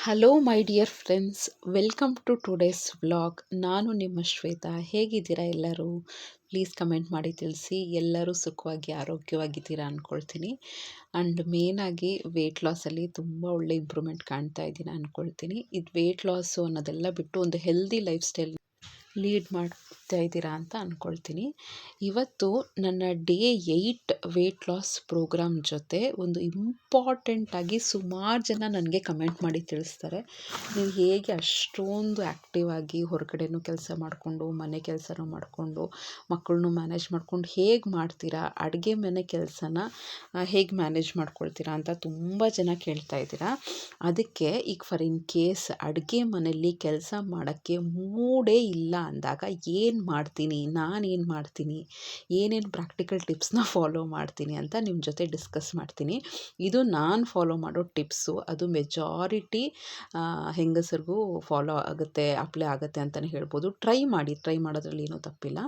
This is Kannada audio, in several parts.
Hello my dear friends welcome to today's vlog ನಾನು ನಿಮ್ಮ ಶ್ವೇತಾ. ಹೇಗಿದ್ದೀರಾ ಎಲ್ಲರೂ? ಪ್ಲೀಸ್ ಕಮೆಂಟ್ ಮಾಡಿ ತಿಳಿಸಿ. ಎಲ್ಲರೂ ಸುಖವಾಗಿ, ಆರೋಗ್ಯವಾಗಿದ್ದೀರಾ ಅಂದ್ಕೊಳ್ತೀನಿ ಆ್ಯಂಡ್ ಮೇನಾಗಿ ವೆಯ್ಟ್ ಲಾಸಲ್ಲಿ ತುಂಬ ಒಳ್ಳೆ ಇಂಪ್ರೂವ್ಮೆಂಟ್ ಕಾಣ್ತಾ ಇದ್ದೀನಿ ಅಂದ್ಕೊಳ್ತೀನಿ ಇದು ವೆಯ್ಟ್ ಲಾಸು ಅನ್ನೋದೆಲ್ಲ ಬಿಟ್ಟು ಒಂದು ಹೆಲ್ದಿ ಲೈಫ್ ಸ್ಟೈಲ್ ಲೀಡ್ ಮಾಡ್ತಾ ಇದ್ದೀರಾ ಅಂತ ಅಂದ್ಕೊಳ್ತೀನಿ ಇವತ್ತು ನನ್ನ day eight weight loss program ಜೊತೆ ಒಂದು ಇಂಪಾರ್ಟೆಂಟಾಗಿ ಸುಮಾರು ಜನ ನನಗೆ ಕಮೆಂಟ್ ಮಾಡಿ ತಿಳಿಸ್ತಾರೆ. ನೀವು ಹೇಗೆ ಅಷ್ಟೊಂದು ಆ್ಯಕ್ಟಿವ್ ಆಗಿ ಹೊರಗಡೆನೂ ಕೆಲಸ ಮಾಡಿಕೊಂಡು, ಮನೆ ಕೆಲಸನೂ ಮಾಡಿಕೊಂಡು, ಮಕ್ಕಳನ್ನೂ ಮ್ಯಾನೇಜ್ ಮಾಡ್ಕೊಂಡು ಹೇಗೆ ಮಾಡ್ತೀರಾ, ಅಡುಗೆ ಮನೆ ಕೆಲಸನ ಹೇಗೆ ಮ್ಯಾನೇಜ್ ಮಾಡ್ಕೊಳ್ತೀರಾ ಅಂತ ತುಂಬ ಜನ ಕೇಳ್ತಾ ಇದ್ದೀರಾ. ಅದಕ್ಕೆ ಈಗ ಫಾರ್ ಇನ್ ಕೇಸ್ ಅಡುಗೆ ಮನೆಯಲ್ಲಿ ಕೆಲಸ ಮಾಡೋಕ್ಕೆ ಮೂಡೇ ಇಲ್ಲ ಅಂದಾಗ ಏನು ಮಾಡ್ತೀನಿ ನಾನೇನು ಮಾಡ್ತೀನಿ, ಏನೇನು ಪ್ರಾಕ್ಟಿಕಲ್ ಟಿಪ್ಸ್ನ ಫಾಲೋ ಮಾಡ್ತೀನಿ ಅಂತ ನಿಮ್ಮ ಜೊತೆ ಡಿಸ್ಕಸ್ ಮಾಡ್ತೀನಿ. ಇದು ನಾನು ಫಾಲೋ ಮಾಡೋ ಟಿಪ್ಸು ಅದು ಮೆಜಾರಿಟಿ ಹೆಂಗಸರಿಗೂ ಫಾಲೋ ಆಗುತ್ತೆ ಅಪ್ಲೈ ಆಗುತ್ತೆ ಅಂತಲೇ ಹೇಳ್ಬೋದು. ಟ್ರೈ ಮಾಡಿ ಟ್ರೈ ಮಾಡೋದ್ರಲ್ಲಿ ಏನೂ ತಪ್ಪಿಲ್ಲ.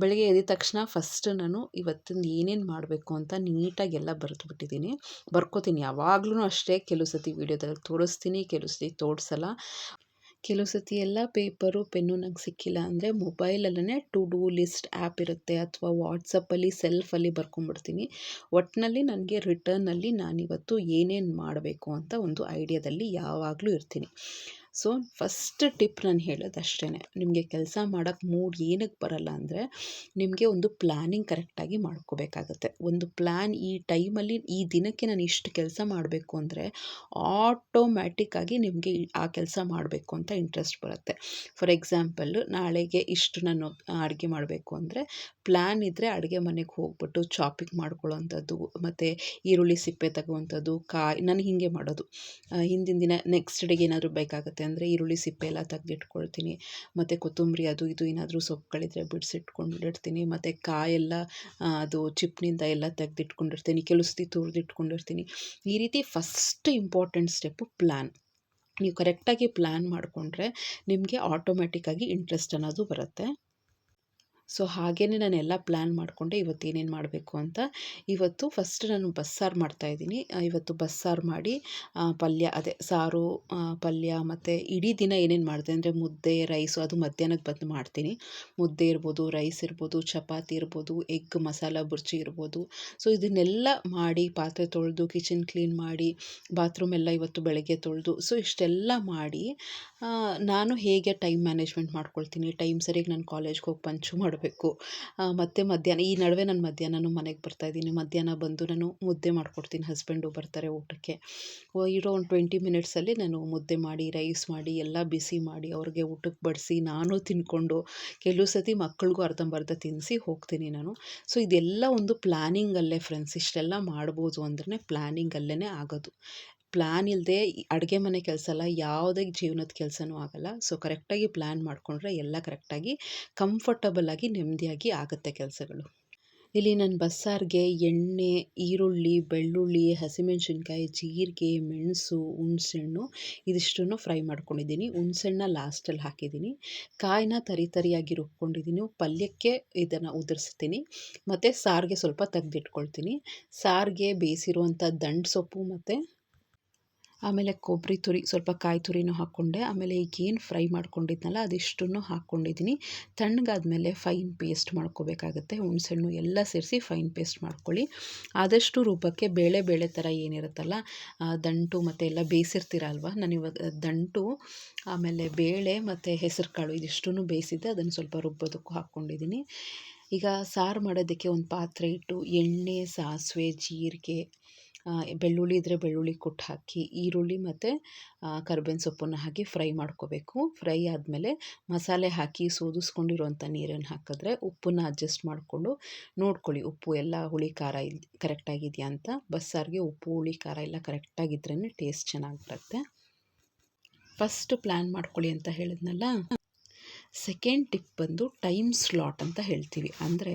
ಬೆಳಗ್ಗೆ ಎದ್ದ ತಕ್ಷಣ ಫಸ್ಟ್ ನಾನು ಇವತ್ತಿನ ಏನೇನು ಮಾಡಬೇಕು ಅಂತ ನೀಟಾಗಿ ಎಲ್ಲ ಬರೆದು ಬಿಟ್ಟಿದ್ದೀನಿ ಬರ್ಕೋತೀನಿ, ಯಾವಾಗಲೂ ಅಷ್ಟೇ. ಕೆಲವು ಸತಿ ವೀಡಿಯೋದಲ್ಲಿ ತೋರಿಸ್ತೀನಿ, ಕೆಲವು ಸತಿ ತೋರಿಸಲ್ಲ. ಕೆಲವು ಸತಿ ಎಲ್ಲ ಪೇಪರು, ಪೆನ್ನು ನಂಗೆ ಸಿಕ್ಕಿಲ್ಲ ಅಂದರೆ ಮೊಬೈಲಲ್ಲೇ ಟು ಡೂ ಲಿಸ್ಟ್ ಆ್ಯಪ್ ಇರುತ್ತೆ ಅಥವಾ ವಾಟ್ಸಪ್ಪಲ್ಲಿ ಸೆಲ್ಫಲ್ಲಿ ಬರ್ಕೊಂಬಿಡ್ತೀನಿ. ಒಟ್ಟಿನಲ್ಲಿ ನನಗೆ ರಿಟರ್ನಲ್ಲಿ ನಾನಿವತ್ತು ಏನೇನು ಮಾಡಬೇಕು ಅಂತ ಒಂದು ಐಡಿಯಾದಲ್ಲಿ ಯಾವಾಗಲೂ ಇರ್ತೀನಿ. ಸೊ ಫಸ್ಟ್ ಟಿಪ್ ನಾನು ಹೇಳೋದು ಅಷ್ಟೇ ನಿಮಗೆ ಕೆಲಸ ಮಾಡೋಕ್ಕೆ ಮೂಡ್ ಏನಕ್ಕೆ ಬರಲ್ಲ ಅಂದರೆ ನಿಮಗೆ ಒಂದು ಪ್ಲ್ಯಾನಿಂಗ್ ಕರೆಕ್ಟಾಗಿ ಮಾಡ್ಕೋಬೇಕಾಗತ್ತೆ. ಒಂದು ಪ್ಲ್ಯಾನ್ ಈ ಟೈಮಲ್ಲಿ ಈ ದಿನಕ್ಕೆ ನಾನು ಇಷ್ಟು ಕೆಲಸ ಮಾಡಬೇಕು ಅಂದರೆ ಆಟೋಮ್ಯಾಟಿಕ್ಕಾಗಿ ನಿಮಗೆ ಆ ಕೆಲಸ ಮಾಡಬೇಕು ಅಂತ ಇಂಟ್ರೆಸ್ಟ್ ಬರುತ್ತೆ. ಫಾರ್ ಎಕ್ಸಾಂಪಲ್ ನಾಳೆಗೆ ಇಷ್ಟು ನಾನು ಅಡುಗೆ ಮಾಡಬೇಕು ಅಂದರೆ ಪ್ಲ್ಯಾನ್ ಇದ್ದರೆ ಅಡುಗೆ ಮನೆಗೆ ಹೋಗ್ಬಿಟ್ಟು ಚಾಪಿಂಗ್ ಮಾಡ್ಕೊಳ್ಳೋವಂಥದ್ದು ಮತ್ತು ಈರುಳ್ಳಿ ಸಿಪ್ಪೆ ತಗೋವಂಥದ್ದು ಕಾಯಿ, ನಾನು ಹೀಗೆ ಮಾಡೋದು. ಹಿಂದಿನ ದಿನ ನೆಕ್ಸ್ಟ್ ಡೇಗೆ ಏನಾದರೂ ಬೇಕಾಗುತ್ತೆ ಅಂದರೆ ಈರುಳ್ಳಿ ಸಿಪ್ಪೆ ಎಲ್ಲ ತೆಗೆದಿಟ್ಕೊಳ್ತೀನಿ. ಮತ್ತು ಕೊತ್ತಂಬರಿ ಅದು ಇದು ಏನಾದರೂ ಸೊಪ್ಪುಗಳಿದ್ರೆ ಬಿಡಿಸಿಟ್ಕೊಂಡಿರ್ತೀನಿ ಮತ್ತು ಕಾಯೆಲ್ಲ ಅದು ಚಿಪ್ನಿಂದ ಎಲ್ಲ ತೆಗೆದಿಟ್ಕೊಂಡಿರ್ತೀನಿ. ಕೆಲವು ಸತಿ ತುರಿದಿಟ್ಕೊಂಡಿರ್ತೀನಿ. ಈ ರೀತಿ ಫಸ್ಟ್ ಇಂಪಾರ್ಟೆಂಟ್ ಸ್ಟೆಪ್ಪು ಪ್ಲ್ಯಾನ್ ನೀವು ಕರೆಕ್ಟಾಗಿ ಪ್ಲ್ಯಾನ್ ಮಾಡಿಕೊಂಡ್ರೆ ನಿಮಗೆ ಆಟೋಮ್ಯಾಟಿಕ್ಕಾಗಿ ಇಂಟ್ರೆಸ್ಟ್ ಅನ್ನೋದು ಬರುತ್ತೆ. ಸೊ ಹಾಗೇ ಎಲ್ಲ ಪ್ಲ್ಯಾನ್ ಮಾಡಿಕೊಂಡೆ ಇವತ್ತು ಏನೇನು ಮಾಡಬೇಕು ಅಂತ. ಇವತ್ತು ಫಸ್ಟ್ ನಾನು ಬಸ್ಸಾರು ಮಾಡ್ತಾಯಿದ್ದೀನಿ ಇವತ್ತು ಬಸ್ಸಾರು ಮಾಡಿ ಪಲ್ಯ ಅದೇ ಸಾರು ಪಲ್ಯ ಮತ್ತು ಇಡೀ ದಿನ ಏನೇನು ಮಾಡಿದೆ ಅಂದರೆ ಮುದ್ದೆ, ರೈಸು ಅದು ಮಧ್ಯಾಹ್ನಕ್ಕೆ ಬಂದು ಮಾಡ್ತೀನಿ. ಮುದ್ದೆ ಇರ್ಬೋದು, ರೈಸ್ ಇರ್ಬೋದು, ಚಪಾತಿ ಇರ್ಬೋದು, ಎಗ್, ಮಸಾಲ ಬುರ್ಜಿ ಇರ್ಬೋದು. ಸೊ, ಇದನ್ನೆಲ್ಲ ಮಾಡಿ ಪಾತ್ರೆ ತೊಳೆದು, ಕಿಚನ್ ಕ್ಲೀನ್ ಮಾಡಿ, ಬಾತ್ರೂಮ್ ಎಲ್ಲ ಇವತ್ತು ಬೆಳಗ್ಗೆ ತೊಳೆದು, ಸೊ, ಇಷ್ಟೆಲ್ಲ ಮಾಡಿ ನಾನು ಹೇಗೆ ಟೈಮ್ ಮ್ಯಾನೇಜ್ಮೆಂಟ್ ಮಾಡ್ಕೊಳ್ತೀನಿ, ಟೈಮ್ ಸರಿಗೆ ನಾನು ಕಾಲೇಜ್ಗೆ ಹೋಗಿ ಪಂಚು ಮಾಡಬೇಕು. ಮತ್ತು ಮಧ್ಯಾಹ್ನ, ಈ ನಡುವೆ ನಾನು ಮಧ್ಯಾಹ್ನನೂ ಮನೆಗೆ ಬರ್ತಾಯಿದ್ದೀನಿ ಮಧ್ಯಾಹ್ನ ಬಂದು ನಾನು ಮುದ್ದೆ ಮಾಡಿಕೊಡ್ತೀನಿ. ಹಸ್ಬೆಂಡು ಬರ್ತಾರೆ ಊಟಕ್ಕೆ. ಇರೋ ಒಂದು ಟ್ವೆಂಟಿ ಮಿನಿಟ್ಸಲ್ಲಿ ನಾನು ಮುದ್ದೆ ಮಾಡಿ ರೈಸ್ ಮಾಡಿ, ಎಲ್ಲ ಬಿಸಿ ಮಾಡಿ, ಅವ್ರಿಗೆ ಊಟಕ್ಕೆ ಬಡಿಸಿ ನಾನು ತಿಂದ್ಕೊಂಡು ಕೆಲವು ಸತಿ ಮಕ್ಕಳಿಗೂ ಅರ್ಧಂಬರ್ಧ ತಿನ್ನಿಸಿ ಹೋಗ್ತೀನಿ ನಾನು. ಸೊ, ಇದೆಲ್ಲ ಒಂದು ಪ್ಲ್ಯಾನಿಂಗಲ್ಲೇ ಫ್ರೆಂಡ್ಸ್ ಇಷ್ಟೆಲ್ಲ ಮಾಡ್ಬೋದು ಅಂದ್ರೆ ಪ್ಲ್ಯಾನಿಂಗಲ್ಲೇ ಆಗೋದು. ಪ್ಲ್ಯಾನ್ ಇಲ್ಲದೆ ಅಡುಗೆ ಮನೆ ಕೆಲಸ ಎಲ್ಲ ಯಾವುದೇ ಜೀವನದ ಕೆಲಸನೂ ಆಗಲ್ಲ. ಸೊ ಕರೆಕ್ಟಾಗಿ ಪ್ಲ್ಯಾನ್ ಮಾಡಿಕೊಂಡ್ರೆ ಎಲ್ಲ ಕರೆಕ್ಟಾಗಿ ಕಂಫರ್ಟಬಲಾಗಿ ನೆಮ್ಮದಿಯಾಗಿ ಆಗುತ್ತೆ ಕೆಲಸಗಳು. ಇಲ್ಲಿ ನಾನು ಬಸ್ಸಾರಿಗೆ ಎಣ್ಣೆ, ಈರುಳ್ಳಿ, ಬೆಳ್ಳುಳ್ಳಿ, ಹಸಿಮೆಣ್ಸಿನ್ಕಾಯಿ, ಜೀರಿಗೆ, ಮೆಣಸು ಹುಣ್ಸೆಹಣ್ಣು ಇದಿಷ್ಟನ್ನು ಫ್ರೈ ಮಾಡ್ಕೊಂಡಿದ್ದೀನಿ. ಹುಣ್ಸೆಹಣ್ಣ ಲಾಸ್ಟಲ್ಲಿ ಹಾಕಿದ್ದೀನಿ. ಕಾಯಿನ ತರಿ ತರಿಯಾಗಿ ರುಬ್ಕೊಂಡಿದ್ದೀನಿ. ಪಲ್ಯಕ್ಕೆ ಇದನ್ನು ಉದುರಿಸ್ತೀನಿ. ಮತ್ತು ಸಾರಿಗೆ ಸ್ವಲ್ಪ ತೆಗೆದಿಟ್ಕೊಳ್ತೀನಿ. ಸಾರಿಗೆ ಬೇಯಿಸಿರುವಂಥ ದಂಟು ಸೊಪ್ಪು ಮತ್ತು ಆಮೇಲೆ ಕೊಬ್ಬರಿ ತುರಿ, ಸ್ವಲ್ಪ ಕಾಯಿ ತುರಿನೂ ಹಾಕ್ಕೊಂಡೆ. ಆಮೇಲೆ ಈಗೇನು ಫ್ರೈ ಮಾಡ್ಕೊಂಡಿದ್ನಲ್ಲ, ಅದಿಷ್ಟನ್ನು ಹಾಕ್ಕೊಂಡಿದ್ದೀನಿ. ತಣ್ಣಗಾದ್ಮೇಲೆ ಫೈನ್ ಪೇಸ್ಟ್ ಮಾಡ್ಕೋಬೇಕಾಗುತ್ತೆ. ಹುಣ್ಸೆಹಣ್ಣು ಎಲ್ಲ ಸೇರಿಸಿ ಫೈನ್ ಪೇಸ್ಟ್ ಮಾಡ್ಕೊಳ್ಳಿ. ಆದಷ್ಟು ರೂಪಕ್ಕೆ ಬೇಳೆ ಬೇಳೆ ಥರ ಏನಿರುತ್ತಲ್ಲ ದಂಟು ಮತ್ತು ಎಲ್ಲ ಬೇಯಿಸಿರ್ತೀರ ಅಲ್ವಾ ನಾನು ಇವಾಗ ದಂಟು, ಆಮೇಲೆ ಬೇಳೆ ಮತ್ತು ಹೆಸರು ಕಾಳು ಇದಿಷ್ಟನ್ನು ಬೇಯಿಸಿದ್ದೆ. ಅದನ್ನು ಸ್ವಲ್ಪ ರುಬ್ಬೋದಕ್ಕೂ ಹಾಕ್ಕೊಂಡಿದ್ದೀನಿ. ಈಗ ಸಾರು ಮಾಡೋದಕ್ಕೆ ಒಂದು ಪಾತ್ರೆ ಇಟ್ಟು ಎಣ್ಣೆ, ಸಾಸಿವೆ, ಜೀರಿಗೆ ಬೆಳ್ಳುಳ್ಳಿ ಇದ್ದರೆ ಬೆಳ್ಳುಳ್ಳಿ ಕುಟ್ಟು ಹಾಕಿ, ಈರುಳ್ಳಿ ಮತ್ತು ಕರ್ಬೇವಿನ ಸೊಪ್ಪನ್ನು ಹಾಕಿ ಫ್ರೈ ಮಾಡ್ಕೋಬೇಕು. ಫ್ರೈ ಆದಮೇಲೆ ಮಸಾಲೆ ಹಾಕಿ ಸೋದಿಸ್ಕೊಂಡಿರುವಂಥ ನೀರನ್ನು ಹಾಕಿದ್ರೆ ಉಪ್ಪನ್ನು ಅಡ್ಜಸ್ಟ್ ಮಾಡಿಕೊಂಡು ನೋಡ್ಕೊಳ್ಳಿ ಉಪ್ಪು ಎಲ್ಲ ಹುಳಿ ಖಾರ ಇಲ್ಲಿ ಕರೆಕ್ಟಾಗಿದೆಯಾ ಅಂತ. ಬಸ್ಸಾರಿಗೆ ಉಪ್ಪು, ಹುಳಿ, ಖಾರ ಎಲ್ಲ ಕರೆಕ್ಟಾಗಿದ್ರೇ ಟೇಸ್ಟ್ ಚೆನ್ನಾಗಿ ಬರುತ್ತೆ. ಫಸ್ಟ್ ಪ್ಲ್ಯಾನ್ ಮಾಡ್ಕೊಳ್ಳಿ ಅಂತ ಹೇಳಿದ್ನಲ್ಲ? ಸೆಕೆಂಡ್ ಟಿಪ್ ಬಂದು ಟೈಮ್ ಸ್ಲಾಟ್ ಅಂತ ಹೇಳ್ತೀವಿ. ಅಂದರೆ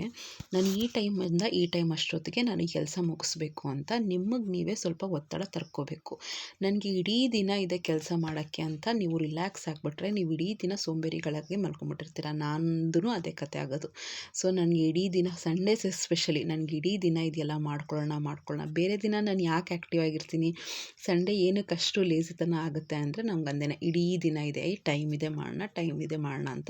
ನಾನು ಈ ಟೈಮಿಂದ ಈ ಟೈಮ್ ಅಷ್ಟೊತ್ತಿಗೆ ನಾನು ಕೆಲಸ ಮುಗಿಸ್ಬೇಕು ಅಂತ ನಿಮಗೆ ನೀವೇ ಸ್ವಲ್ಪ ಒತ್ತಡ ತರ್ಕೋಬೇಕು. ನನಗೆ ಇಡೀ ದಿನ ಇದೆ ಕೆಲಸ ಮಾಡೋಕ್ಕೆ ಅಂತ ನೀವು ರಿಲ್ಯಾಕ್ಸ್ ಆಗಿಬಿಟ್ರೆ ನೀವು ಇಡೀ ದಿನ ಸೋಂಬೇರಿಗಳಾಗಿ ಮಲ್ಕೊಂಬಿಟ್ಟಿರ್ತೀರ ನಾನು ಅದೇ ಕತೆ ಆಗೋದು. ಸೊ ನನಗೆ ಇಡೀ ದಿನ ಸಂಡೇಸ್ ಎಸ್ಪೆಷಲಿ ನನಗೆ ಇಡೀ ದಿನ ಇದೆಯಲ್ಲ ಮಾಡ್ಕೊಳ್ಳೋಣ ಮಾಡ್ಕೊಳ್ಳೋಣ ಬೇರೆ ದಿನ ನಾನು ಯಾಕೆ ಆ್ಯಕ್ಟಿವ್ ಆಗಿರ್ತೀನಿ? ಸಂಡೇ ಏನಕ್ಕಷ್ಟು ಲೇಸಿತನ ಆಗುತ್ತೆ ಅಂದರೆ ನಮ್ಗೆ ಅಂದೇನೆ ಇಡೀ ದಿನ ಇದೆ. ಈ ಟೈಮ್ ಇದೆ ಮಾಡೋಣ ಟೈಮ್ ಇದೆ ಮಾಡೋಣ ಅಂತ.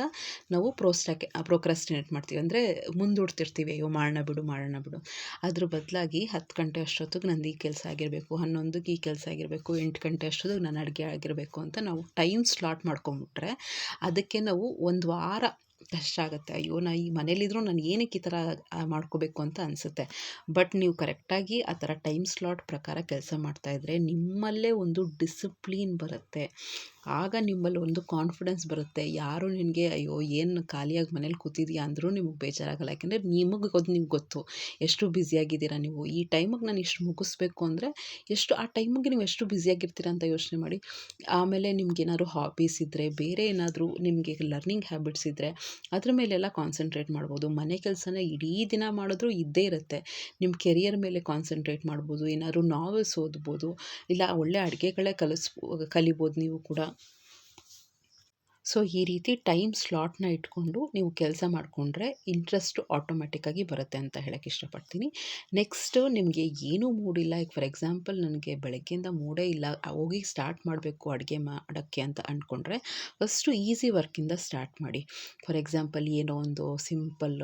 ನಾವು ಪ್ರೋಸ್ಟಾಕೆ ಪ್ರೋಕ್ರಾಸ್ಟಿನೇಟ್ ಮಾಡ್ತೀವಿ. ಅಂದರೆ ಮುಂದೂಡ್ತಿರ್ತೀವಿ ಅಯ್ಯೋ, ಮಾಡೋಣ ಬಿಡು ಮಾಡೋಣ ಬಿಡು. ಅದ್ರ ಬದಲಾಗಿ ಹತ್ತು ಗಂಟೆ ಅಷ್ಟೊತ್ತಿಗೆ ನಂದು ಈ ಕೆಲಸ ಆಗಿರಬೇಕು ಹನ್ನೊಂದಕ್ಕೆ ಈ ಕೆಲಸ ಆಗಿರಬೇಕು, ಎಂಟು ಗಂಟೆ ಅಷ್ಟೊತ್ತಿಗೆ ನಾನು ಅಡುಗೆ ಆಗಿರಬೇಕು ಅಂತ ನಾವು ಟೈಮ್ ಸ್ಲಾಟ್ ಮಾಡ್ಕೊಂಬಿಟ್ರೆ ಅದಕ್ಕೆ ನಾವು ಒಂದು ವಾರ ಕಷ್ಟ ಆಗುತ್ತೆ. ಅಯ್ಯೋ, ನಾ ಈ ಮನೇಲಿದ್ರು ನಾನು ಏನಕ್ಕೆ ಈ ಥರ ಮಾಡ್ಕೋಬೇಕು ಅಂತ ಅನಿಸುತ್ತೆ. ಬಟ್ ನೀವು ಕರೆಕ್ಟಾಗಿ ಆ ಥರ ಟೈಮ್ ಸ್ಲಾಟ್ ಪ್ರಕಾರ ಕೆಲಸ ಮಾಡ್ತಾಯಿದ್ರೆ ನಿಮ್ಮಲ್ಲೇ ಒಂದು ಡಿಸಿಪ್ಲೀನ್ ಬರುತ್ತೆ. ಆಗ ನಿಮ್ಮಲ್ಲಿ ಒಂದು ಕಾನ್ಫಿಡೆನ್ಸ್ ಬರುತ್ತೆ. ಯಾರು ನಿನಗೆ, ಅಯ್ಯೋ, ಏನು ಖಾಲಿಯಾಗಿ ಮನೇಲಿ ಕೂತಿದ್ಯಾ? ಅಂದರೂ ನಿಮಗೆ ಬೇಜಾರಾಗಲ್ಲ. ಯಾಕೆಂದರೆ ನಿಮಗೆ ಗೊತ್ತು ನಿಮ್ಗೆ ಗೊತ್ತು ಎಷ್ಟು ಬ್ಯುಸಿಯಾಗಿದ್ದೀರಾ ನೀವು. ಈ ಟೈಮಿಗೆ ನಾನು ಇಷ್ಟು ಮುಗಿಸ್ಬೇಕು ಅಂದರೆ ಎಷ್ಟು, ಆ ಟೈಮಿಗೆ ನೀವು ಎಷ್ಟು ಬ್ಯುಸಿಯಾಗಿರ್ತೀರ ಅಂತ ಯೋಚನೆ ಮಾಡಿ. ಆಮೇಲೆ ನಿಮ್ಗೆ ಏನಾದರೂ ಹಾಬೀಸ್ ಇದ್ದರೆ ಬೇರೆ ಏನಾದರೂ ನಿಮಗೆ ಲರ್ನಿಂಗ್ ಹ್ಯಾಬಿಟ್ಸ್ ಇದ್ದರೆ ಅದ್ರ ಮೇಲೆಲ್ಲ ಕಾನ್ಸಂಟ್ರೇಟ್ ಮಾಡ್ಬೋದು. ಮನೆ ಕೆಲಸನ ಇಡೀ ದಿನ ಮಾಡಿದ್ರೂ ಇದ್ದೇ ಇರುತ್ತೆ. ನಿಮ್ಮ ಕೆರಿಯರ್ ಮೇಲೆ ಕಾನ್ಸಂಟ್ರೇಟ್ ಮಾಡ್ಬೋದು. ಏನಾದ್ರು ನಾವೆಲ್ಸ್ ಓದ್ಬೋದು. ಇಲ್ಲ, ಒಳ್ಳೆ ಅಡುಗೆಗಳೇ ಕಲಿಸ್ ಕಲಿಬೋದು ನೀವು ಕೂಡ. ಸೊ, ಈ ರೀತಿ ಟೈಮ್ ಸ್ಲಾಟ್ನ ಇಟ್ಕೊಂಡು ನೀವು ಕೆಲಸ ಮಾಡಿಕೊಂಡ್ರೆ ಇಂಟ್ರೆಸ್ಟ್ ಆಟೋಮೆಟಿಕ್ಕಾಗಿ ಬರುತ್ತೆ ಅಂತ ಹೇಳೋಕ್ಕೆ ಇಷ್ಟಪಡ್ತೀನಿ. ನೆಕ್ಸ್ಟ್ ನಿಮಗೆ ಏನೂ ಮೂಡಿಲ್ಲ. ಈಗ ಫಾರ್ ಎಕ್ಸಾಂಪಲ್ ನನಗೆ ಬೆಳಗ್ಗೆಯಿಂದ ಮೂಡೇ ಇಲ್ಲ. ಹೋಗಿ ಸ್ಟಾರ್ಟ್ ಮಾಡಬೇಕು ಅಡುಗೆ ಮಾಡೋಕ್ಕೆ ಅಂತ ಅಂದ್ಕೊಂಡ್ರೆ ಫಸ್ಟು ಈಸಿ ವರ್ಕಿಂದ ಸ್ಟಾರ್ಟ್ ಮಾಡಿ. ಫಾರ್ ಎಕ್ಸಾಂಪಲ್ ಏನೋ ಒಂದು ಸಿಂಪಲ್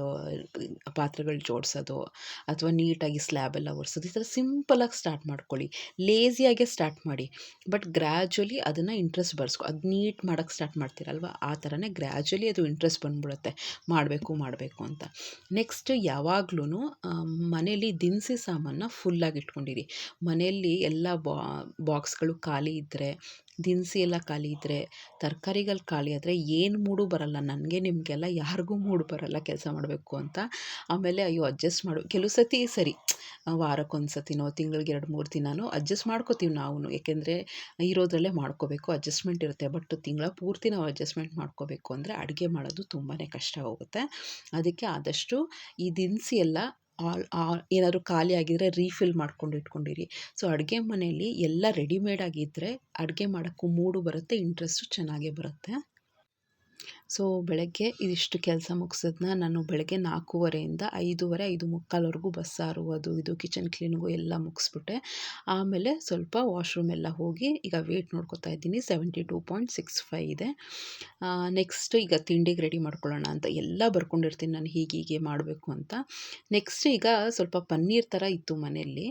ಪಾತ್ರೆಗಳು ಜೋಡಿಸೋದು ಅಥವಾ ನೀಟಾಗಿ ಸ್ಲ್ಯಾಬೆಲ್ಲ ಒರೆಸೋದು, ಈ ಥರ ಸಿಂಪಲಾಗಿ ಸ್ಟಾರ್ಟ್ ಮಾಡ್ಕೊಳ್ಳಿ. ಲೇಸಿಯಾಗೆ ಸ್ಟಾರ್ಟ್ ಮಾಡಿ. ಬಟ್ ಗ್ರ್ಯಾಜುಲಿ ಅದನ್ನು ಇಂಟ್ರೆಸ್ಟ್ ಬರ್ಸ್ಕೊ ಅದು ನೀಟ್ ಮಾಡೋಕ್ಕೆ ಸ್ಟಾರ್ಟ್ ಮಾಡ್ತೀರ? ಅಲ್ವಾ ಆ ಥರನೇ ಗ್ರ್ಯಾಜುಲಿ ಅದು ಇಂಟ್ರೆಸ್ಟ್ ಬಂದ್ಬಿಡುತ್ತೆ. ಮಾಡಬೇಕು ಮಾಡಬೇಕು ಅಂತ. ನೆಕ್ಸ್ಟ್ ಯಾವಾಗ್ಲೂ ಮನೇಲಿ ದಿನಸಿ ಸಾಮಾನ ಫುಲ್ಲಾಗಿ ಇಟ್ಕೊಂಡಿರಿ. ಮನೆಯಲ್ಲಿ ಎಲ್ಲ ಬಾಕ್ಸ್ಗಳು ಖಾಲಿ ಇದ್ದರೆ ದಿನಸಿ ಎಲ್ಲ ಖಾಲಿ ಇದ್ದರೆ ತರ್ಕಾರಿಗಳು ಖಾಲಿ ಆದರೆ ಏನು ಮೂಡು ಬರಲ್ಲ. ನನಗೆ ನಿಮಗೆಲ್ಲ ಯಾರಿಗೂ ಮೂಡು ಬರಲ್ಲ ಕೆಲಸ ಮಾಡಬೇಕು ಅಂತ. ಆಮೇಲೆ ಅಯ್ಯೋ ಅಡ್ಜಸ್ಟ್ ಮಾಡು. ಕೆಲವು ಸತಿ ಸರಿ ವಾರಕ್ಕೊಂದು ಸತಿನೋ ತಿಂಗಳಿಗೆ ಎರಡು, ಮೂರು ದಿನವೋ ಅಡ್ಜಸ್ಟ್ ಮಾಡ್ಕೋತೀವಿ ನಾವು ಏಕೆಂದರೆ ಇರೋದ್ರಲ್ಲೇ ಮಾಡ್ಕೋಬೇಕು, ಅಡ್ಜಸ್ಟ್ಮೆಂಟ್ ಇರುತ್ತೆ. ಬಟ್ ತಿಂಗಳ ಪೂರ್ತಿ ನಾವು ಅಡ್ಜಸ್ಟ್ಮೆಂಟ್ ಮಾಡ್ಕೋಬೇಕು ಅಂದರೆ ಅಡುಗೆ ಮಾಡೋದು ತುಂಬಾ ಕಷ್ಟ ಹೋಗುತ್ತೆ. ಅದಕ್ಕೆ ಆದಷ್ಟು ಈ ದಿನಸಿ ಎಲ್ಲ ಆಲ್ ಏನಾದರೂ ಖಾಲಿ ಆಗಿದ್ದರೆ ರೀಫಿಲ್ ಮಾಡ್ಕೊಂಡು ಇಟ್ಕೊಂಡಿರಿ. ಸೊ ಅಡುಗೆ ಮನೆಯಲ್ಲಿ ಎಲ್ಲ ರೆಡಿಮೇಡ್ ಆಗಿದ್ದರೆ ಅಡುಗೆ ಮಾಡೋಕ್ಕೂ ಮೂಡು ಬರುತ್ತೆ ಇಂಟ್ರೆಸ್ಟು ಚೆನ್ನಾಗೇ ಬರುತ್ತೆ. ಸೊ, ಬೆಳಗ್ಗೆ ಇದಿಷ್ಟು ಕೆಲಸ ಮುಗಿಸಿದ್ನ ನಾನು ಬೆಳಗ್ಗೆ ನಾಲ್ಕೂವರೆಯಿಂದ ಐದೂವರೆ, ಐದು ಮುಕ್ಕಾಲ್ವರೆಗೂ ಬಸ್ಸಾರು ಅದು ಇದು ಕಿಚನ್ ಕ್ಲೀನಿಂಗು ಎಲ್ಲ ಮುಗಿಸ್ಬಿಟ್ಟೆ. ಆಮೇಲೆ ಸ್ವಲ್ಪ ವಾಶ್ರೂಮ್ ಎಲ್ಲ ಹೋಗಿ ಈಗ ವೇಟ್ ನೋಡ್ಕೊತಾ ಇದ್ದೀನಿ, seventy two point six five ಇದೆ. ನೆಕ್ಸ್ಟ್ ಈಗ ತಿಂಡಿಗೆ ರೆಡಿ ಮಾಡ್ಕೊಳ್ಳೋಣ ಅಂತ ಎಲ್ಲ ಬರ್ಕೊಂಡಿರ್ತೀನಿ ನಾನು ಹೀಗೆ ಹೀಗೆ ಮಾಡಬೇಕು ಅಂತ. ನೆಕ್ಸ್ಟ್ ಈಗ ಸ್ವಲ್ಪ ಪನ್ನೀರ್ ಥರ ಇತ್ತು ಮನೆಯಲ್ಲಿ.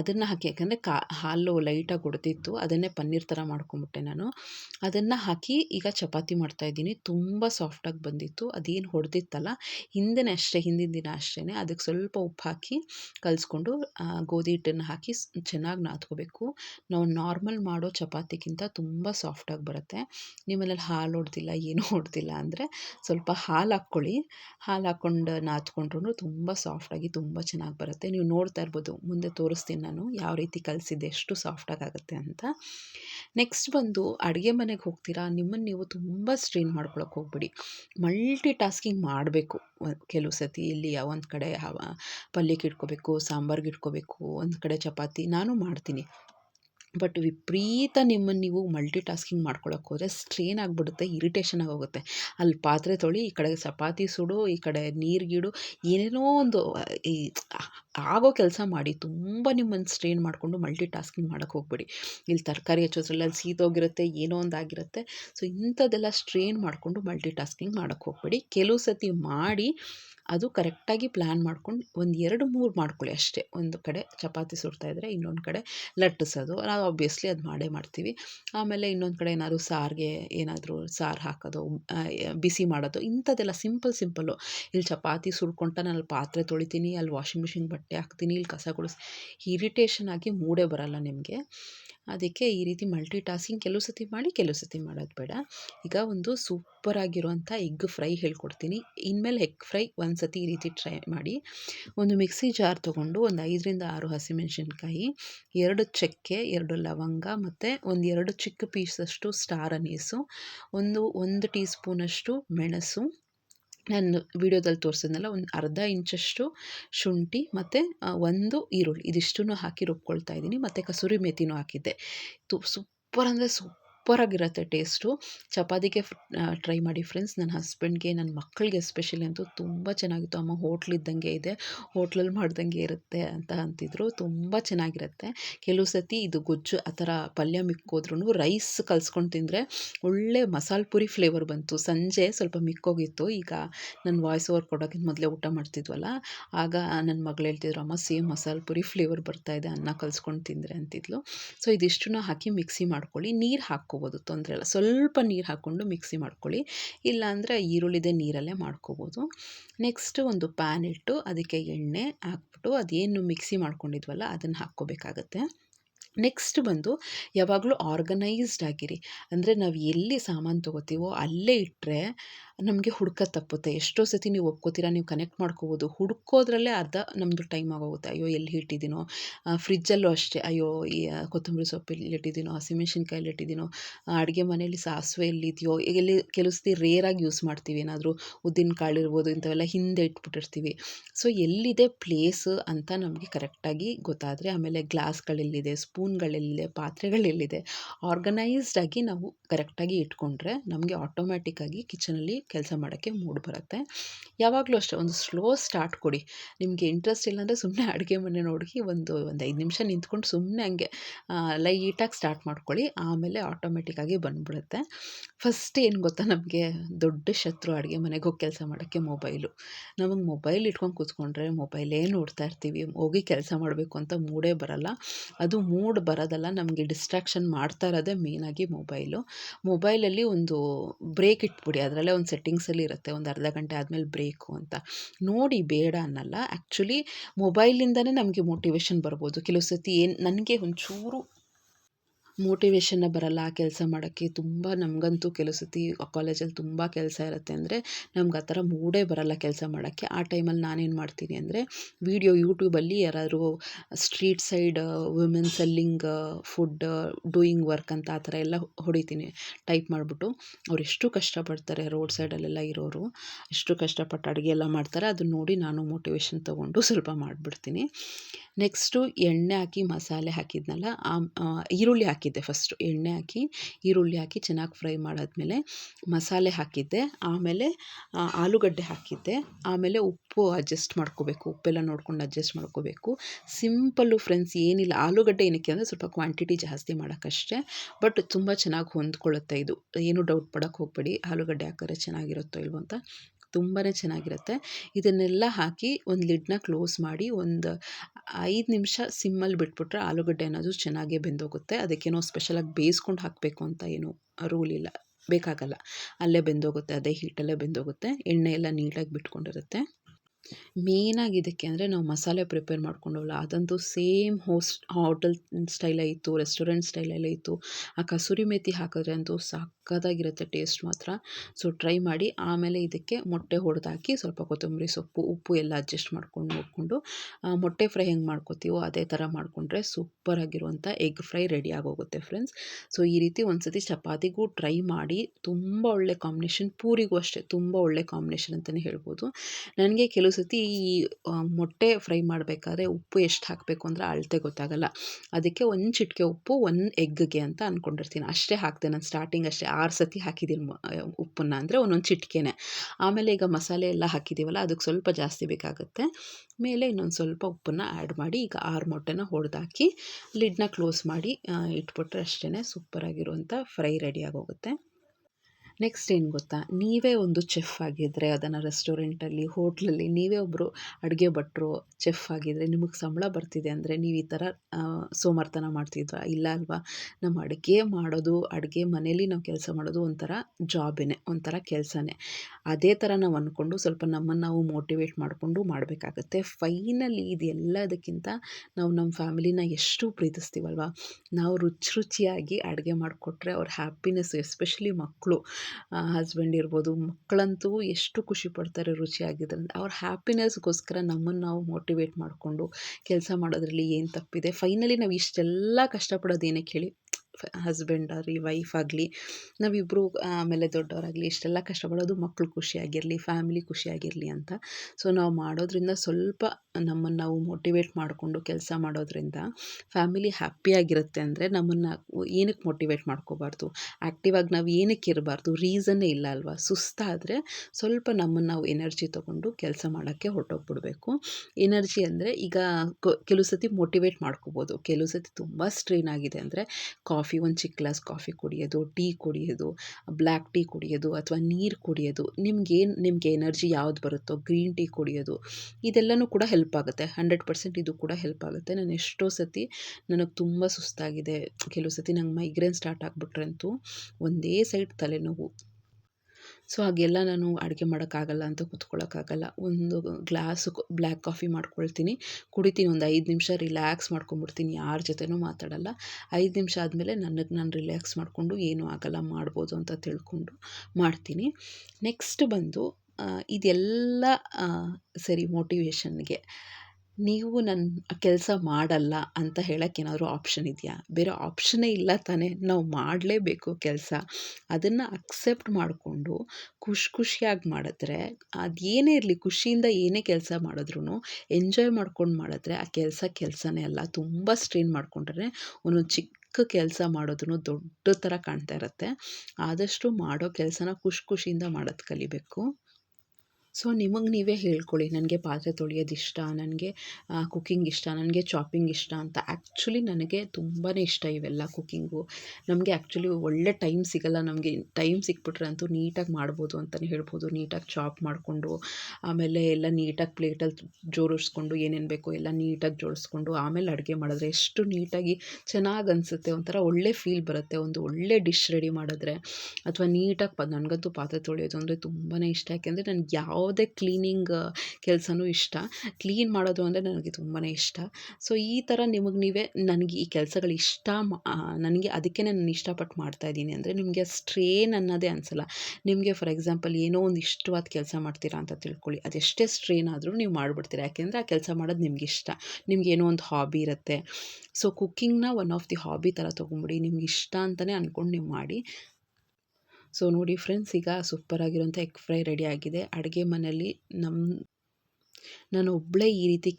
ಅದನ್ನು ಹಾಕಿ, ಯಾಕಂದರೆ ಕಾ, ಹಾಲು ಲೈಟಾಗಿ ಹೊಡೆದಿತ್ತು ಅದನ್ನೇ ಪನ್ನೀರ್ ಥರ ಮಾಡ್ಕೊಂಬಿಟ್ಟೆ ನಾನು. ಅದನ್ನು ಹಾಕಿ ಈಗ ಚಪಾತಿ ಮಾಡ್ತಾಯಿದ್ದೀನಿ ತುಂಬ ಸಾಫ್ಟಾಗಿ ಬಂದಿತ್ತು. ಅದೇನು ಹೊಡೆದಿತ್ತಲ್ಲ ಹಿಂದೆ ಅಷ್ಟೇ, ಹಿಂದಿನ ದಿನ ಅಷ್ಟೇ ಅದಕ್ಕೆ ಸ್ವಲ್ಪ ಉಪ್ಪು ಹಾಕಿ ಕಲಿಸ್ಕೊಂಡು ಗೋಧಿ ಹಿಟ್ಟನ್ನು ಹಾಕಿ ಚೆನ್ನಾಗಿ ನಾದ್ಕೋಬೇಕು. ನಾವು ನಾರ್ಮಲ್ ಮಾಡೋ ಚಪಾತಿಗಿಂತ ತುಂಬ ಸಾಫ್ಟಾಗಿ ಬರುತ್ತೆ. ನಿಮ್ಮಲ್ಲಿ ಹಾಲು ಹೊಡೆದಿಲ್ಲ, ಏನೂ ಹೊಡೆದಿಲ್ಲ ಅಂದರೆ ಸ್ವಲ್ಪ ಹಾಲು ಹಾಕ್ಕೊಳ್ಳಿ. ಹಾಲು ಹಾಕ್ಕೊಂಡು ನಾದ್ಕೊಂಡ್ರು ತುಂಬ ಸಾಫ್ಟಾಗಿ ತುಂಬ ಚೆನ್ನಾಗಿ ಬರುತ್ತೆ. ನೀವು ನೋಡ್ತಾ ಇರ್ಬೋದು, ಮುಂದೆ ತೋರಿಸ್ತೀನಿ ನಾನು ಯಾವ ರೀತಿ ಕಲಿಸಿದ್ದೆ, ಎಷ್ಟು ಸಾಫ್ಟಾಗಿ ಆಗುತ್ತೆ ಅಂತ. ನೆಕ್ಸ್ಟ್ ಬಂದು ಅಡುಗೆ ಮನೆಗೆ ಹೋಗ್ತೀರಾ? ನಿಮ್ಮನ್ನು ನೀವು ತುಂಬ ಸ್ಟ್ರೈನ್ ಹೋಗ್ಬಿಡಿ. ಮಲ್ಟಿ ಟಾಸ್ಕಿಂಗ್ ಮಾಡಬೇಕು ಕೆಲವು ಸತಿ ಇಲ್ಲಿ ಒಂದು ಕಡೆ ಪಲ್ಯಕ್ಕೆ ಇಟ್ಕೋಬೇಕು, ಸಾಂಬಾರ್ಗೆ ಇಟ್ಕೋಬೇಕು, ಒಂದು ಕಡೆ ಚಪಾತಿ, ನಾನು ಮಾಡ್ತೀನಿ. ಬಟ್ ವಿಪರೀತ ನಿಮ್ಮನ್ನು ನೀವು ಮಲ್ಟಿ ಟಾಸ್ಕಿಂಗ್ ಮಾಡ್ಕೊಳಕ್ಕೆ ಹೋದರೆ ಸ್ಟ್ರೇನ್ ಆಗಿಬಿಡುತ್ತೆ ಇರಿಟೇಷನ್ ಆಗೋಗುತ್ತೆ. ಅಲ್ಲಿ ಪಾತ್ರೆ ತೊಳಿ, ಈ ಕಡೆ ಚಪಾತಿ ಸುಡು, ಈ ಕಡೆ ನೀರಿಗಿಡು ಏನೇನೋ ಒಂದು, ಈ ಆಗೋ ಕೆಲಸ ಮಾಡಿ ತುಂಬ ನಿಮ್ಮನ್ನು ಸ್ಟ್ರೇನ್ ಮಾಡಿಕೊಂಡು ಮಲ್ಟಿ ಟಾಸ್ಕಿಂಗ್ ಮಾಡೋಕ್ಕೆ ಹೋಗ್ಬೇಡಿ. ಇಲ್ಲಿ ತರಕಾರಿ ಹೆಚ್ಚೋದ್ರಲ್ಲಿ ಅಲ್ಲಿ ಸೀದೋಗಿರುತ್ತೆ ಏನೋ ಒಂದು ಆಗಿರುತ್ತೆ. ಸೊ ಇಂಥದ್ದೆಲ್ಲ ಸ್ಟ್ರೇನ್ ಮಾಡಿಕೊಂಡು ಮಲ್ಟಿ ಟಾಸ್ಕಿಂಗ್ ಮಾಡೋಕ್ಕೆ ಹೋಗ್ಬೇಡಿ. ಕೆಲವು ಸತಿ ಮಾಡಿ ಅದು ಕರೆಕ್ಟಾಗಿ ಪ್ಲ್ಯಾನ್ ಮಾಡ್ಕೊಂಡು ಒಂದು ಎರಡು ಮೂರು ಮಾಡ್ಕೊಳ್ಳಿ ಅಷ್ಟೇ. ಒಂದು ಕಡೆ ಚಪಾತಿ ಸುಡ್ತಾಯಿದ್ರೆ ಇನ್ನೊಂದು ಕಡೆ ಲಟ್ಟಿಸೋದು. ನಾವು ಆಬ್ವಿಯಸ್ಲಿ ಅದು ಮಾಡೇ ಮಾಡ್ತೀವಿ. ಆಮೇಲೆ ಇನ್ನೊಂದು ಕಡೆ ಏನಾದ್ರು ಸಾರಿಗೆ, ಏನಾದರೂ ಸಾರು ಹಾಕೋದು ಬಿಸಿ ಮಾಡೋದು, ಇಂಥದ್ದೆಲ್ಲ ಸಿಂಪಲ್ ಸಿಂಪಲ್ಲು ಇಲ್ಲಿ ಚಪಾತಿ ಸುಡ್ಕೊಂಡ ನಾನು ಪಾತ್ರೆ ತೊಳಿತೀನಿ, ಅಲ್ಲಿ ವಾಷಿಂಗ್ ಮಿಷಿನ್ ಬಟ್ಟೆ ಹಾಕ್ತೀನಿ, ಇಲ್ಲಿ ಕಸ ಗುಡಿಸಿ. ಇರಿಟೇಷನ್ ಆಗಿ ಮೂಡೇ ಬರೋಲ್ಲ ನಿಮಗೆ. ಅದಕ್ಕೆ ಈ ರೀತಿ ಮಲ್ಟಿ ಟಾಸ್ಕಿಂಗ್ ಕೆಲವು ಸತಿ ಮಾಡಿ, ಕೆಲವು ಸತಿ ಮಾಡೋದು ಬೇಡ. ಈಗ ಒಂದು ಸೂಪರಾಗಿರುವಂಥ ಎಗ್ ಫ್ರೈ ಹೇಳ್ಕೊಡ್ತೀನಿ. ಇನ್ಮೇಲೆ ಎಗ್ ಫ್ರೈ ಒಂದು ಸತಿ ಈ ರೀತಿ ಟ್ರೈ ಮಾಡಿ. ಒಂದು ಮಿಕ್ಸಿ ಜಾರ್ ತೊಗೊಂಡು ಒಂದು ಐದರಿಂದ ಆರು ಹಸಿಮೆಣಸಿನ್ಕಾಯಿ, ಎರಡು ಚಕ್ಕೆ, ಎರಡು ಲವಂಗ ಮತ್ತು ಒಂದು ಎರಡು ಚಿಕ್ಕ ಪೀಸಷ್ಟು ಸ್ಟಾರ್ ಅನೀಸು ಒಂದು ಒಂದು ಟೀ ಸ್ಪೂನಷ್ಟು ಮೆಣಸು ನಾನು ವಿಡಿಯೋದಲ್ಲಿ ತೋರಿಸಿದ್ನಲ್ಲ, ಒಂದು ಅರ್ಧ ಇಂಚಷ್ಟು ಶುಂಠಿ ಮತ್ತು ಒಂದು ಈರುಳ್ಳಿ. ಇದಿಷ್ಟನ್ನು ಹಾಕಿ ರುಬ್ಕೊಳ್ತಾ ಇದ್ದೀನಿ. ಮತ್ತು ಕಸೂರಿ ಮೇಥಿನೂ ಹಾಕಿದ್ದೆ. ತು, ಸೂಪರ್ ಅಂದರೆ ಸೂಪ್ ಸೂಪರಾಗಿರುತ್ತೆ ಟೇಸ್ಟು. ಚಪಾತಿಗೆ ಟ್ರೈ ಮಾಡಿ ಫ್ರೆಂಡ್ಸ್ ನನ್ನ ಹಸ್ಬೆಂಡ್ಗೆ ನನ್ನ ಮಕ್ಕಳಿಗೆ ಎಸ್ಪೆಷಲಿ ಅಂತೂ ತುಂಬ ಚೆನ್ನಾಗಿತ್ತು. ಅಮ್ಮ ಹೋಟ್ಲಿದ್ದಂಗೆ ಇದೆ ಹೋಟ್ಲಲ್ಲಿ ಮಾಡ್ದಂಗೆ ಇರುತ್ತೆ ಅಂತ ಅಂತಿದ್ರು. ತುಂಬ ಚೆನ್ನಾಗಿರುತ್ತೆ. ಕೆಲವು ಸತಿ ಇದು ಗೊಜ್ಜು ಆ ಥರ ಪಲ್ಯ ಮಿಕ್ಕೋದ್ರೂ ರೈಸ್ ಕಲ್ಸ್ಕೊಂಡು ತಿಂದರೆ ಒಳ್ಳೆ ಮಸಾಲೆ ಪುರಿ ಫ್ಲೇವರ್ ಬಂತು. ಸಂಜೆ ಸ್ವಲ್ಪ ಮಿಕ್ಕೋಗಿತ್ತು. ಈಗ ನನ್ನ ವಾಯ್ಸ್ ಓವರ್ ಕೊಡೋಕ್ಕಿಂತ ಮೊದಲೇ ಊಟ ಮಾಡ್ತಿದ್ವಲ್ಲ, ಆಗ ನನ್ನ ಮಗಳು ಹೇಳ್ತಿದ್ರು, ಅಮ್ಮ ಸೇಮ್ ಮಸಾಲೆ ಪುರಿ ಫ್ಲೇವರ್ ಬರ್ತಾ ಇದೆ, ಅನ್ನ ಕಲ್ಸ್ಕೊಂಡು ತಿಂದರೆ ಅಂತಿದ್ಲು. ಸೊ ಇದಿಷ್ಟನ್ನು ಹಾಕಿ ಮಿಕ್ಸಿ ಮಾಡ್ಕೊಳ್ಳಿ. ನೀರು ಹಾಕಿ ಮಾಡ್ಕೋಬೋದು ತೊಂದರೆ ಇಲ್ಲ ಸ್ವಲ್ಪ ನೀರು ಹಾಕ್ಕೊಂಡು ಮಿಕ್ಸಿ ಮಾಡ್ಕೊಳ್ಳಿ. ಇಲ್ಲಾಂದರೆ ಈರುಳ್ಳಿದೆ ನೀರಲ್ಲೇ ಮಾಡ್ಕೋಬೋದು. ನೆಕ್ಸ್ಟ್ ಒಂದು ಪ್ಯಾನ್ ಇಟ್ಟು ಅದಕ್ಕೆ ಎಣ್ಣೆ ಹಾಕ್ಬಿಟ್ಟು ಅದೇನು ಮಿಕ್ಸಿ ಮಾಡ್ಕೊಂಡಿದ್ವಲ್ಲ, ಅದನ್ನು ಹಾಕ್ಕೋಬೇಕಾಗತ್ತೆ. ನೆಕ್ಸ್ಟ್ ಬಂದು ಯಾವಾಗಲೂ ಆರ್ಗನೈಸ್ಡ್ ಆಗಿರಿ. ಅಂದರೆ ನಾವು ಎಲ್ಲಿ ಸಾಮಾನು ತೊಗೋತೀವೋ ಅಲ್ಲೇ ಇಟ್ಟರೆ ನಮಗೆ ಹುಡುಕ ತಪ್ಪುತ್ತೆ. ಎಷ್ಟೋ ಸತಿ ನೀವು ಒಪ್ಕೋತೀರಾ, ನೀವು ಕನೆಕ್ಟ್ ಮಾಡ್ಕೋಬೋದು. ಹುಡುಕೋದ್ರಲ್ಲೇ ಅರ್ಧ ನಮ್ಮದು ಟೈಮ್ ಆಗೋಗುತ್ತೆ. ಅಯ್ಯೋ, ಎಲ್ಲಿ ಇಟ್ಟಿದ್ದೀನೋ? ಫ್ರಿಜ್ಜಲ್ಲೂ ಅಷ್ಟೇ. ಅಯ್ಯೋ, ಈ ಕೊತ್ತಂಬರಿ ಸೊಪ್ಪು ಎಲ್ಲಿ ಇಟ್ಟಿದ್ದೀನೋ? ಹಸಿಮೆಣ್ಸಿನ್ಕಾಯಿ ಇಟ್ಟಿದ್ದೀನೋ? ಅಡುಗೆ ಮನೆಯಲ್ಲಿ ಸಾಸಿವೆ ಎಲ್ಲಿದೆಯೋ ಎಲ್ಲಿ ಕೆಲವು ಸತಿ ರೇರಾಗಿ ಯೂಸ್ ಮಾಡ್ತೀವಿ. ಏನಾದರೂ ಉದ್ದಿನ ಕಾಳು ಇರ್ಬೋದು, ಇಂಥವೆಲ್ಲ ಹಿಂದೆ ಇಟ್ಬಿಟ್ಟಿರ್ತೀವಿ. ಸೊ ಎಲ್ಲಿದೆ ಪ್ಲೇಸ್ ಅಂತ ನಮಗೆ ಕರೆಕ್ಟಾಗಿ ಗೊತ್ತಾದರೆ, ಆಮೇಲೆ ಗ್ಲಾಸ್ಗಳೆಲ್ಲಿದೆ ಸ್ಪೂನ್ಗಳೆಲ್ಲಿದೆ ಪಾತ್ರೆಗಳೆಲ್ಲಿದೆ ಆರ್ಗನೈಸ್ಡ್ ಆಗಿ ನಾವು ಕರೆಕ್ಟಾಗಿ ಇಟ್ಕೊಂಡ್ರೆ ನಮಗೆ ಆಟೋಮ್ಯಾಟಿಕ್ಕಾಗಿ ಕಿಚನಲ್ಲಿ ಕೆಲಸ ಮಾಡೋಕ್ಕೆ ಮೂಡ್ ಬರುತ್ತೆ. ಯಾವಾಗಲೂ ಅಷ್ಟೇ, ಒಂದು ಸ್ಲೋ ಸ್ಟಾರ್ಟ್ ಕೊಡಿ. ನಿಮಗೆ ಇಂಟ್ರೆಸ್ಟ್ ಇಲ್ಲಾಂದರೆ ಸುಮ್ಮನೆ ಅಡುಗೆ ಮನೆ ನೋಡಿ ಒಂದು ಒಂದು ಐದು ನಿಮಿಷ ನಿಂತ್ಕೊಂಡು ಸುಮ್ಮನೆ ಹಂಗೆ ಲೈಟಾಗಿ ಸ್ಟಾರ್ಟ್ ಮಾಡ್ಕೊಳ್ಳಿ. ಆಮೇಲೆ ಆಟೋಮೆಟಿಕ್ಕಾಗಿ ಬಂದುಬಿಡುತ್ತೆ. ಫಸ್ಟ್ ಏನು ಗೊತ್ತಾ ನಮಗೆ? ದೊಡ್ಡ ಶತ್ರು ಅಡುಗೆ ಮನೆಗೆ ಹೋಗಿ ಕೆಲಸ ಮಾಡೋಕ್ಕೆ ಮೊಬೈಲು. ನಮಗೆ ಮೊಬೈಲ್ ಇಟ್ಕೊಂಡು ಕೂತ್ಕೊಂಡ್ರೆ ಮೊಬೈಲೇ ನೋಡ್ತಾ ಇರ್ತೀವಿ. ಹೋಗಿ ಕೆಲಸ ಮಾಡಬೇಕು ಅಂತ ಮೂಡೇ ಬರಲ್ಲ. ಅದು ಮೂಡ್ ಬರೋದಲ್ಲ, ನಮಗೆ ಡಿಸ್ಟ್ರಾಕ್ಷನ್ ಮಾಡ್ತಾ ಇರೋದೇ ಮೇನಾಗಿ ಮೊಬೈಲು. ಮೊಬೈಲಲ್ಲಿ ಒಂದು ಬ್ರೇಕ್ ಇಟ್ಬಿಡಿ. ಅದರಲ್ಲೇ ಒಂದು ಸೆಟ್ಟಿಂಗ್ಸಲ್ಲಿ ಇರುತ್ತೆ, ಒಂದು ಅರ್ಧ ಗಂಟೆ ಆದಮೇಲೆ ಬ್ರೇಕು ಅಂತ. ನೋಡಿ, ಬೇಡ ಅನ್ನಲ್ಲ. ಆ್ಯಕ್ಚುಲಿ ಮೊಬೈಲಿಂದನೇ ನಮಗೆ ಮೋಟಿವೇಶನ್ ಬರ್ಬೋದು. ಕೆಲವು ಸತಿ ಏನು, ನನಗೆ ಒಂಚೂರು ಮೋಟಿವೇಶನ್ನ ಬರಲ್ಲ, ಆ ಕೆಲಸ ಮಾಡೋಕ್ಕೆ ತುಂಬ ನಮಗಂತೂ ಕೆಲವು ಸತಿ ಕಾಲೇಜಲ್ಲಿ ತುಂಬ ಕೆಲಸ ಇರುತ್ತೆ ಅಂದರೆ ನಮ್ಗೆ ಆ ಥರ ಮೂಡೇ ಬರಲ್ಲ ಕೆಲಸ ಮಾಡೋಕ್ಕೆ. ಆ ಟೈಮಲ್ಲಿ ನಾನೇನು ಮಾಡ್ತೀನಿ ಅಂದರೆ ವೀಡಿಯೋ ಯೂಟ್ಯೂಬಲ್ಲಿ ಯಾರಾದರೂ street side, women selling, food, doing work ಅಂತ ಆ ಥರ ಎಲ್ಲ ಹೊಡಿತೀನಿ. ಟೈಪ್ ಮಾಡಿಬಿಟ್ಟು ಅವ್ರು ಎಷ್ಟು ಕಷ್ಟಪಡ್ತಾರೆ ರೋಡ್ ಸೈಡಲ್ಲೆಲ್ಲ ಇರೋರು, ಎಷ್ಟು ಕಷ್ಟಪಟ್ಟು ಅಡುಗೆ ಎಲ್ಲ ಮಾಡ್ತಾರೆ ಅದನ್ನ ನೋಡಿ ನಾನು ಮೋಟಿವೇಶನ್ ತೊಗೊಂಡು ಸ್ವಲ್ಪ ಮಾಡಿಬಿಡ್ತೀನಿ. ನೆಕ್ಸ್ಟು ಎಣ್ಣೆ ಹಾಕಿ ಮಸಾಲೆ ಹಾಕಿದ್ನಲ್ಲ, ಆ ಈರುಳ್ಳಿ ಹಾಕಿದ್ದೆ ಫಸ್ಟು ಎಣ್ಣೆ ಹಾಕಿ, ಈರುಳ್ಳಿ ಹಾಕಿ ಚೆನ್ನಾಗಿ ಫ್ರೈ ಮಾಡಾದಮೇಲೆ ಮಸಾಲೆ ಹಾಕಿದ್ದೆ. ಆಮೇಲೆ ಆಲೂಗಡ್ಡೆ ಹಾಕಿದ್ದೆ. ಆಮೇಲೆ ಉಪ್ಪು ಅಡ್ಜಸ್ಟ್ ಮಾಡ್ಕೋಬೇಕು. ಉಪ್ಪೆಲ್ಲ ನೋಡ್ಕೊಂಡು ಅಡ್ಜಸ್ಟ್ ಮಾಡ್ಕೋಬೇಕು. ಸಿಂಪಲ್ಲು ಫ್ರೆಂಡ್ಸ್ ಏನಿಲ್ಲ. ಆಲೂಗಡ್ಡೆ ಏನಕ್ಕೆ ಅಂದರೆ ಸ್ವಲ್ಪ ಕ್ವಾಂಟಿಟಿ ಜಾಸ್ತಿ ಮಾಡೋಕ್ಕಷ್ಟೇ. ಬಟ್ ತುಂಬ ಚೆನ್ನಾಗಿ ಹೊಂದ್ಕೊಳ್ಳುತ್ತೆ ಇದು. ಏನು ಡೌಟ್ ಪಡೋಕ್ಕೆ ಹೋಗಬೇಡಿ. ಆಲೂಗಡ್ಡೆ ಹಾಕಿದ್ರೆ ಚೆನ್ನಾಗಿರುತ್ತೋ ಇಲ್ವೋ ಅಂತ. ತುಂಬಾ ಚೆನ್ನಾಗಿರುತ್ತೆ. ಇದನ್ನೆಲ್ಲ ಹಾಕಿ ಒಂದು ಲಿಡ್ನ ಕ್ಲೋಸ್ ಮಾಡಿ ಒಂದು ಐದು ನಿಮಿಷ ಸಿಮ್ಮಲ್ಲಿ ಬಿಟ್ಬಿಟ್ರೆ ಆಲೂಗಡ್ಡೆ ಅನ್ನೋದು ಚೆನ್ನಾಗೇ ಬೆಂದೋಗುತ್ತೆ. ಅದಕ್ಕೇನೋ ಸ್ಪೆಷಲಾಗಿ ಬೇಯಿಸ್ಕೊಂಡು ಹಾಕಬೇಕು ಅಂತ ಏನು ರೂಲ್ ಇಲ್ಲ. ಬೇಕಾಗಲ್ಲ. ಅಲ್ಲೇ ಬೆಂದೋಗುತ್ತೆ, ಅದೇ ಹೀಟಲ್ಲೇ ಬೆಂದೋಗುತ್ತೆ. ಎಣ್ಣೆ ಎಲ್ಲ ನೀಟಾಗಿ ಬಿಟ್ಕೊಂಡಿರುತ್ತೆ. ಮೇಯ್ನಾಗಿ ಇದಕ್ಕೆ ಅಂದರೆ ನಾವು ಮಸಾಲೆ ಪ್ರಿಪೇರ್ ಮಾಡ್ಕೊಂಡವಲ್ಲ, ಅದಂತೂ ಸೇಮ್ ಹೋಸ್ಟ್, ಹೋಟೆಲ್ ಸ್ಟೈಲೇ ಇತ್ತು ರೆಸ್ಟೋರೆಂಟ್ ಸ್ಟೈಲಲ್ಲೇ ಇತ್ತು. ಆ ಕಸೂರಿ ಮೇಥಿ ಹಾಕಿದ್ರೆ ಅಂತೂ ಸಕ್ಕತ್ತಾಗಿರುತ್ತೆ ಟೇಸ್ಟ್ ಮಾತ್ರ. ಸೊ ಟ್ರೈ ಮಾಡಿ, ಆಮೇಲೆ ಇದಕ್ಕೆ ಮೊಟ್ಟೆ ಹೊಡೆದಾಕಿ ಸ್ವಲ್ಪ ಕೊತ್ತಂಬರಿ ಸೊಪ್ಪು, ಉಪ್ಪು ಎಲ್ಲ ಅಡ್ಜಸ್ಟ್ ಮಾಡ್ಕೊಂಡು ನೋಡಿಕೊಂಡು ಮೊಟ್ಟೆ ಫ್ರೈ ಹೆಂಗೆ ಮಾಡ್ಕೋತೀವೋ ಅದೇ ಥರ ಮಾಡಿಕೊಂಡ್ರೆ ಸೂಪರಾಗಿರುವಂಥ ಎಗ್ ಫ್ರೈ ರೆಡಿ ಆಗೋಗುತ್ತೆ ಫ್ರೆಂಡ್ಸ್ ಸೊ ಈ ರೀತಿ ಒಂದು ಸತಿ ಚಪಾತಿಗೂ ಟ್ರೈ ಮಾಡಿ, ತುಂಬ ಒಳ್ಳೆ ಕಾಂಬಿನೇಷನ್ ಪೂರಿಗೂ ಅಷ್ಟೇ, ತುಂಬ ಒಳ್ಳೆ ಕಾಂಬಿನೇಷನ್ ಅಂತಲೇ ಹೇಳ್ಬೋದು. ನನಗೆ ಕೆಲವು ಸತಿ ಈ ಮೊಟ್ಟೆ ಫ್ರೈ ಮಾಡಬೇಕಾದ್ರೆ ಉಪ್ಪು ಎಷ್ಟು ಹಾಕಬೇಕು ಅಂದರೆ ಅಳತೆ ಗೊತ್ತಾಗಲ್ಲ. ಅದಕ್ಕೆ ಒಂದು ಚಿಟಿಕೆ ಉಪ್ಪು, ಒಂದು ಎಗ್ಗೆ ಅಂತ ಅಂದ್ಕೊಂಡಿರ್ತೀನಿ ಅಷ್ಟೇ ಹಾಕಿದೆ ನಾನು ಸ್ಟಾರ್ಟಿಂಗ್ ಅಷ್ಟೇ. ಆರು ಸತಿ ಹಾಕಿದ್ದೀನಿ ಉಪ್ಪನ್ನು ಅಂದರೆ ಒಂದೊಂದು ಚಿಟಿಕೆನೇ. ಆಮೇಲೆ ಈಗ ಮಸಾಲೆ ಎಲ್ಲ ಹಾಕಿದ್ದೀವಲ್ಲ ಅದಕ್ಕೆ ಸ್ವಲ್ಪ ಜಾಸ್ತಿ ಬೇಕಾಗುತ್ತೆ. ಮೇಲೆ ಇನ್ನೊಂದು ಸ್ವಲ್ಪ ಉಪ್ಪನ್ನು ಆ್ಯಡ್ ಮಾಡಿ ಈಗ ಆರು ಮೊಟ್ಟೆನ ಹೊಡೆದಾಕಿ ಲಿಡ್ನ ಕ್ಲೋಸ್ ಮಾಡಿ ಇಟ್ಬಿಟ್ರೆ ಅಷ್ಟೇ ಸೂಪರಾಗಿರುವಂಥ ಫ್ರೈ ರೆಡಿ ಆಗೋಗುತ್ತೆ. ನೆಕ್ಸ್ಟ್ ಏನು ಗೊತ್ತಾ? ನೀವೇ ಒಂದು ಚೆಫ್ ಆಗಿದ್ದರೆ ಅದನ್ನು ರೆಸ್ಟೋರೆಂಟಲ್ಲಿ ಹೋಟ್ಲಲ್ಲಿ ನೀವೇ ಒಬ್ಬರು ಅಡುಗೆ ಭಟ್ರು ಚೆಫ್ ಆಗಿದ್ದರೆ ನಿಮಗೆ ಸಂಬಳ ಬರ್ತಿದೆ ಅಂದರೆ ನೀವು ಈ ಥರ ಸೋಮಾರ್ತನ ಮಾಡ್ತಿದ್ರ ಇಲ್ಲ ಅಲ್ವಾ? ನಮ್ಮ ಅಡುಗೆ ಮಾಡೋದು, ಅಡುಗೆ ಮನೇಲಿ ನಾವು ಕೆಲಸ ಮಾಡೋದು ಒಂಥರ ಜಾಬೇನೆ, ಒಂಥರ ಕೆಲಸನೇ. ಅದೇ ಥರ ನಾವು ಅಂದ್ಕೊಂಡು ಸ್ವಲ್ಪ ನಮ್ಮನ್ನು ನಾವು ಮೋಟಿವೇಟ್ ಮಾಡಿಕೊಂಡು ಮಾಡಬೇಕಾಗತ್ತೆ. ಫೈನಲಿ ಇದೆಲ್ಲದಕ್ಕಿಂತ ನಾವು ನಮ್ಮ ಫ್ಯಾಮಿಲಿನ ಎಷ್ಟು ಪ್ರೀತಿಸ್ತೀವಲ್ವ? ನಾವು ರುಚಿ ರುಚಿಯಾಗಿ ಅಡುಗೆ ಮಾಡಿಕೊಟ್ರೆ ಅವ್ರ ಹ್ಯಾಪಿನೆಸ್ ಎಸ್ಪೆಷಲಿ ಮಕ್ಕಳು ಹಸ್ಬೆಂಡ್ ಇರ್ಬೋದು, ಮಕ್ಕಳಂತೂ ಎಷ್ಟು ಖುಷಿ ಪಡ್ತಾರೆ ರುಚಿಯಾಗಿದ್ರೆ. ಅವ್ರ ಹ್ಯಾಪಿನೆಸ್ಗೋಸ್ಕರ ನಮ್ಮನ್ನು ನಾವು ಮೋಟಿವೇಟ್ ಮಾಡಿಕೊಂಡು ಕೆಲಸ ಮಾಡೋದ್ರಲ್ಲಿ ಏನು ತಪ್ಪಿದೆ? ಫೈನಲಿ ನಾವು ಇಷ್ಟೆಲ್ಲ ಕಷ್ಟಪಡೋದು ಏನಕ್ಕೆ ಹೇಳಿ ಹಸ್ಬೆಂಡ್ ಆಗಲಿ ವೈಫ್ ಆಗಲಿ ನಾವಿಬ್ಬರು ಆಮೇಲೆ ದೊಡ್ಡವರಾಗಲಿ, ಇಷ್ಟೆಲ್ಲ ಕಷ್ಟಪಡೋದು ಮಕ್ಕಳು ಖುಷಿಯಾಗಿರಲಿ ಫ್ಯಾಮಿಲಿ ಖುಷಿಯಾಗಿರಲಿ ಅಂತ. ಸೊ ನಾವು ಮಾಡೋದ್ರಿಂದ ಸ್ವಲ್ಪ ನಮ್ಮನ್ನು ನಾವು ಮೋಟಿವೇಟ್ ಮಾಡಿಕೊಂಡು ಕೆಲಸ ಮಾಡೋದ್ರಿಂದ ಫ್ಯಾಮಿಲಿ ಹ್ಯಾಪಿಯಾಗಿರುತ್ತೆ ಅಂದರೆ ನಮ್ಮನ್ನು ಏನಕ್ಕೆ ಮೋಟಿವೇಟ್ ಮಾಡ್ಕೋಬಾರ್ದು? ಆ್ಯಕ್ಟಿವ್ ಆಗಿ ನಾವು ಏನಕ್ಕೆ ಇರಬಾರ್ದು? ರೀಸನ್ನೇ ಇಲ್ಲ ಅಲ್ವಾ? ಸುಸ್ತಾದರೆ ಸ್ವಲ್ಪ ನಮ್ಮನ್ನು ನಾವು ಎನರ್ಜಿ ತೊಗೊಂಡು ಕೆಲಸ ಮಾಡೋಕ್ಕೆ ಹೊರಟೋಗ್ಬಿಡ್ಬೇಕು. ಎನರ್ಜಿ ಅಂದರೆ ಈಗ ಕೆಲವು ಸತಿ ಮೋಟಿವೇಟ್ ಮಾಡ್ಕೋಬೋದು. ಕೆಲವು ಸತಿ ತುಂಬ ಸ್ಟ್ರೈನ್ ಆಗಿದೆ ಅಂದರೆ ಕಾಫಿ ಒಂದು ಚಿಕ್ಕ ಗ್ಲಾಸ್ ಕಾಫಿ ಕುಡಿಯೋದು ಟೀ ಕುಡಿಯೋದು ಬ್ಲ್ಯಾಕ್ ಟೀ ಕುಡಿಯೋದು ಅಥವಾ ನೀರು ಕುಡಿಯೋದು. ನಿಮ್ಗೇನು, ನಿಮಗೆ ಎನರ್ಜಿ ಯಾವ್ದು ಬರುತ್ತೋ? ಗ್ರೀನ್ ಟೀ ಕುಡಿಯೋದು. ಇದೆಲ್ಲನೂ ಕೂಡ ಹೆಲ್ಪ್ ಆಗುತ್ತೆ. ಹಂಡ್ರೆಡ್ ಪರ್ಸೆಂಟ್ ಇದು ಕೂಡ ಹೆಲ್ಪ್ ಆಗುತ್ತೆ. ನಾನು ಎಷ್ಟೋ ಸತಿ ನನಗೆ ತುಂಬ ಸುಸ್ತಾಗಿದೆ. ಕೆಲವು ಸತಿ ನಂಗೆ ಮೈಗ್ರೇನ್ ಸ್ಟಾರ್ಟ್ ಆಗಿಬಿಟ್ರಂತೂ ಒಂದೇ ಸೈಡ್ ತಲೆನೋವು. ಸೊ, ಹಾಗೆಲ್ಲ ನಾನು ಅಡುಗೆ ಮಾಡೋಕ್ಕಾಗಲ್ಲ ಅಂತ ಕೂತ್ಕೊಳ್ಳೋಕ್ಕಾಗಲ್ಲ ಒಂದು ಗ್ಲಾಸು ಬ್ಲ್ಯಾಕ್ ಕಾಫಿ ಮಾಡ್ಕೊಳ್ತೀನಿ. ಕುಡಿತೀನಿ ಒಂದು ಐದು ನಿಮಿಷ ರಿಲ್ಯಾಕ್ಸ್ ಮಾಡ್ಕೊಂಬಿಡ್ತೀನಿ. ಯಾರ ಜೊತೆನೂ ಮಾತಾಡಲ್ಲ. ಐದು ನಿಮಿಷ ಆದಮೇಲೆ ನನಗೆ ನಾನು ರಿಲ್ಯಾಕ್ಸ್ ಮಾಡಿಕೊಂಡು ಏನೂ ಆಗಲ್ಲ ಮಾಡ್ಬೋದು ಅಂತ ತಿಳ್ಕೊಂಡು ಮಾಡ್ತೀನಿ. ನೆಕ್ಸ್ಟ್ ಬಂದು ಇದೆಲ್ಲ ಸರಿ ಮೋಟಿವೇಶನ್ಗೆ ನೀವು ನನ್ನ ಕೆಲಸ ಮಾಡಲ್ಲ ಅಂತ ಹೇಳೋಕ್ಕೇನಾದ್ರು ಆಪ್ಷನ್ ಇದೆಯಾ? ಬೇರೆ ಆಪ್ಷನ್ನೇ ಇಲ್ಲ ತಾನೇ. ನಾವು ಮಾಡಲೇಬೇಕು ಕೆಲಸ. ಅದನ್ನು ಅಕ್ಸೆಪ್ಟ್ ಮಾಡಿಕೊಂಡು ಖುಷಿ ಖುಷಿಯಾಗಿ ಮಾಡಿದ್ರೆ ಅದೇನೇ ಇರಲಿ, ಖುಷಿಯಿಂದ ಏನೇ ಕೆಲಸ ಮಾಡಿದ್ರೂ ಎಂಜಾಯ್ ಮಾಡ್ಕೊಂಡು ಮಾಡಿದ್ರೆ ಆ ಕೆಲಸ ಕೆಲಸನೇ ಅಲ್ಲ. ತುಂಬ ಸ್ಟ್ರೈನ್ ಮಾಡಿಕೊಂಡ್ರೆ ಒಂದೊಂದು ಚಿಕ್ಕ ಕೆಲಸ ಮಾಡೋದನ್ನು ದೊಡ್ಡ ಥರ ಕಾಣ್ತಾ ಇರುತ್ತೆ. ಆದಷ್ಟು ಮಾಡೋ ಕೆಲಸನ ಖುಷಿ ಖುಷಿಯಿಂದ ಮಾಡೋದು ಕಲಿಬೇಕು. ಸೊ, ನಿಮಗೆ ನೀವೇ ಹೇಳ್ಕೊಳ್ಳಿ. ನನಗೆ ಪಾತ್ರೆ ತೊಳೆಯೋದು ಇಷ್ಟ, ನನಗೆ ಕುಕ್ಕಿಂಗ್ ಇಷ್ಟ, ನನಗೆ ಚಾಪಿಂಗ್ ಇಷ್ಟ ಅಂತ. ಆ್ಯಕ್ಚುಲಿ ನನಗೆ ತುಂಬಾ ಇಷ್ಟ ಇವೆಲ್ಲ ಕುಕ್ಕಿಂಗು ನಮಗೆ ಆ್ಯಕ್ಚುಲಿ ಒಳ್ಳೆ ಟೈಮ್ ಸಿಗೋಲ್ಲ. ನಮಗೆ ಟೈಮ್ ಸಿಕ್ಬಿಟ್ರೆ ಅಂತೂ ನೀಟಾಗಿ ಮಾಡ್ಬೋದು ಅಂತಲೇ ಹೇಳ್ಬೋದು. ನೀಟಾಗಿ ಚಾಪ್ ಮಾಡಿಕೊಂಡು, ಆಮೇಲೆ ಎಲ್ಲ ನೀಟಾಗಿ ಪ್ಲೇಟಲ್ಲಿ ಜೋಡಿಸ್ಕೊಂಡು ಏನೇನು ಬೇಕೋ ಎಲ್ಲ ನೀಟಾಗಿ ಜೋಡಿಸ್ಕೊಂಡು ಆಮೇಲೆ ಅಡುಗೆ ಮಾಡಿದ್ರೆ ಎಷ್ಟು ನೀಟಾಗಿ ಚೆನ್ನಾಗಿ ಅನಿಸುತ್ತೆ. ಒಂಥರ ಒಳ್ಳೆ ಫೀಲ್ ಬರುತ್ತೆ. ಒಂದು ಒಳ್ಳೆ ಡಿಶ್ ರೆಡಿ ಮಾಡಿದ್ರೆ, ಅಥವಾ ನೀಟಾಗಿ ಪ, ನನಗಂತೂ ಪಾತ್ರೆ ತೊಳೆಯೋದು ಅಂದರೆ ತುಂಬಾ ಇಷ್ಟ. ಯಾಕೆಂದರೆ ನನಗೆ ಯಾವ ಯಾವುದೇ ಕ್ಲೀನಿಂಗ್ ಕೆಲಸನೂ ಇಷ್ಟ. ಕ್ಲೀನ್ ಮಾಡೋದು ಅಂದರೆ ನನಗೆ ತುಂಬಾ ಇಷ್ಟ. ಸೊ, ಈ ಥರ ನಿಮಗೆ ನೀವೇ ನನಗೆ ಈ ಕೆಲಸಗಳು ಇಷ್ಟ ನನಗೆ ಅದಕ್ಕೆ ನಾನು ಇಷ್ಟಪಟ್ಟು ಮಾಡ್ತಾಯಿದ್ದೀನಿ ಅಂದರೆ ನಿಮಗೆ ಸ್ಟ್ರೇನ್ ಅನ್ನೋದೇ ಅನಿಸಲ್ಲ. ನಿಮಗೆ ಫಾರ್ ಎಕ್ಸಾಂಪಲ್ ಏನೋ ಒಂದು ಇಷ್ಟವಾದ ಕೆಲಸ ಮಾಡ್ತೀರಾ ಅಂತ ತಿಳ್ಕೊಳ್ಳಿ. ಅದೆಷ್ಟೇ ಸ್ಟ್ರೇನ್ ಆದರೂ ನೀವು ಮಾಡಿಬಿಡ್ತೀರಾ. ಯಾಕೆಂದರೆ ಆ ಕೆಲಸ ಮಾಡೋದು ನಿಮ್ಗೆ ಇಷ್ಟ. ನಿಮ್ಗೆ ಏನೋ ಒಂದು ಹಾಬಿ ಇರುತ್ತೆ. ಸೊ, ಕುಕ್ಕಿಂಗ್ನ ಒನ್ ಆಫ್ ದಿ ಹಾಬಿ ಥರ ತೊಗೊಂಬಿಡಿ. ನಿಮ್ಗೆ ಇಷ್ಟ ಅಂತಲೇ ಅಂದ್ಕೊಂಡು ನೀವು ಮಾಡಿ. ಸೊ ನೋಡಿ ಫ್ರೆಂಡ್ಸ್ ಈಗ ಸೂಪರಾಗಿರುವಂಥ ಎಗ್ ಫ್ರೈ ರೆಡಿ ಆಗಿದೆ. ಅಡುಗೆ ಮನೆಯಲ್ಲಿ ನಮ್ಮ ನಾನು ಒಬ್ಬಳೇ ಈ ರೀತಿ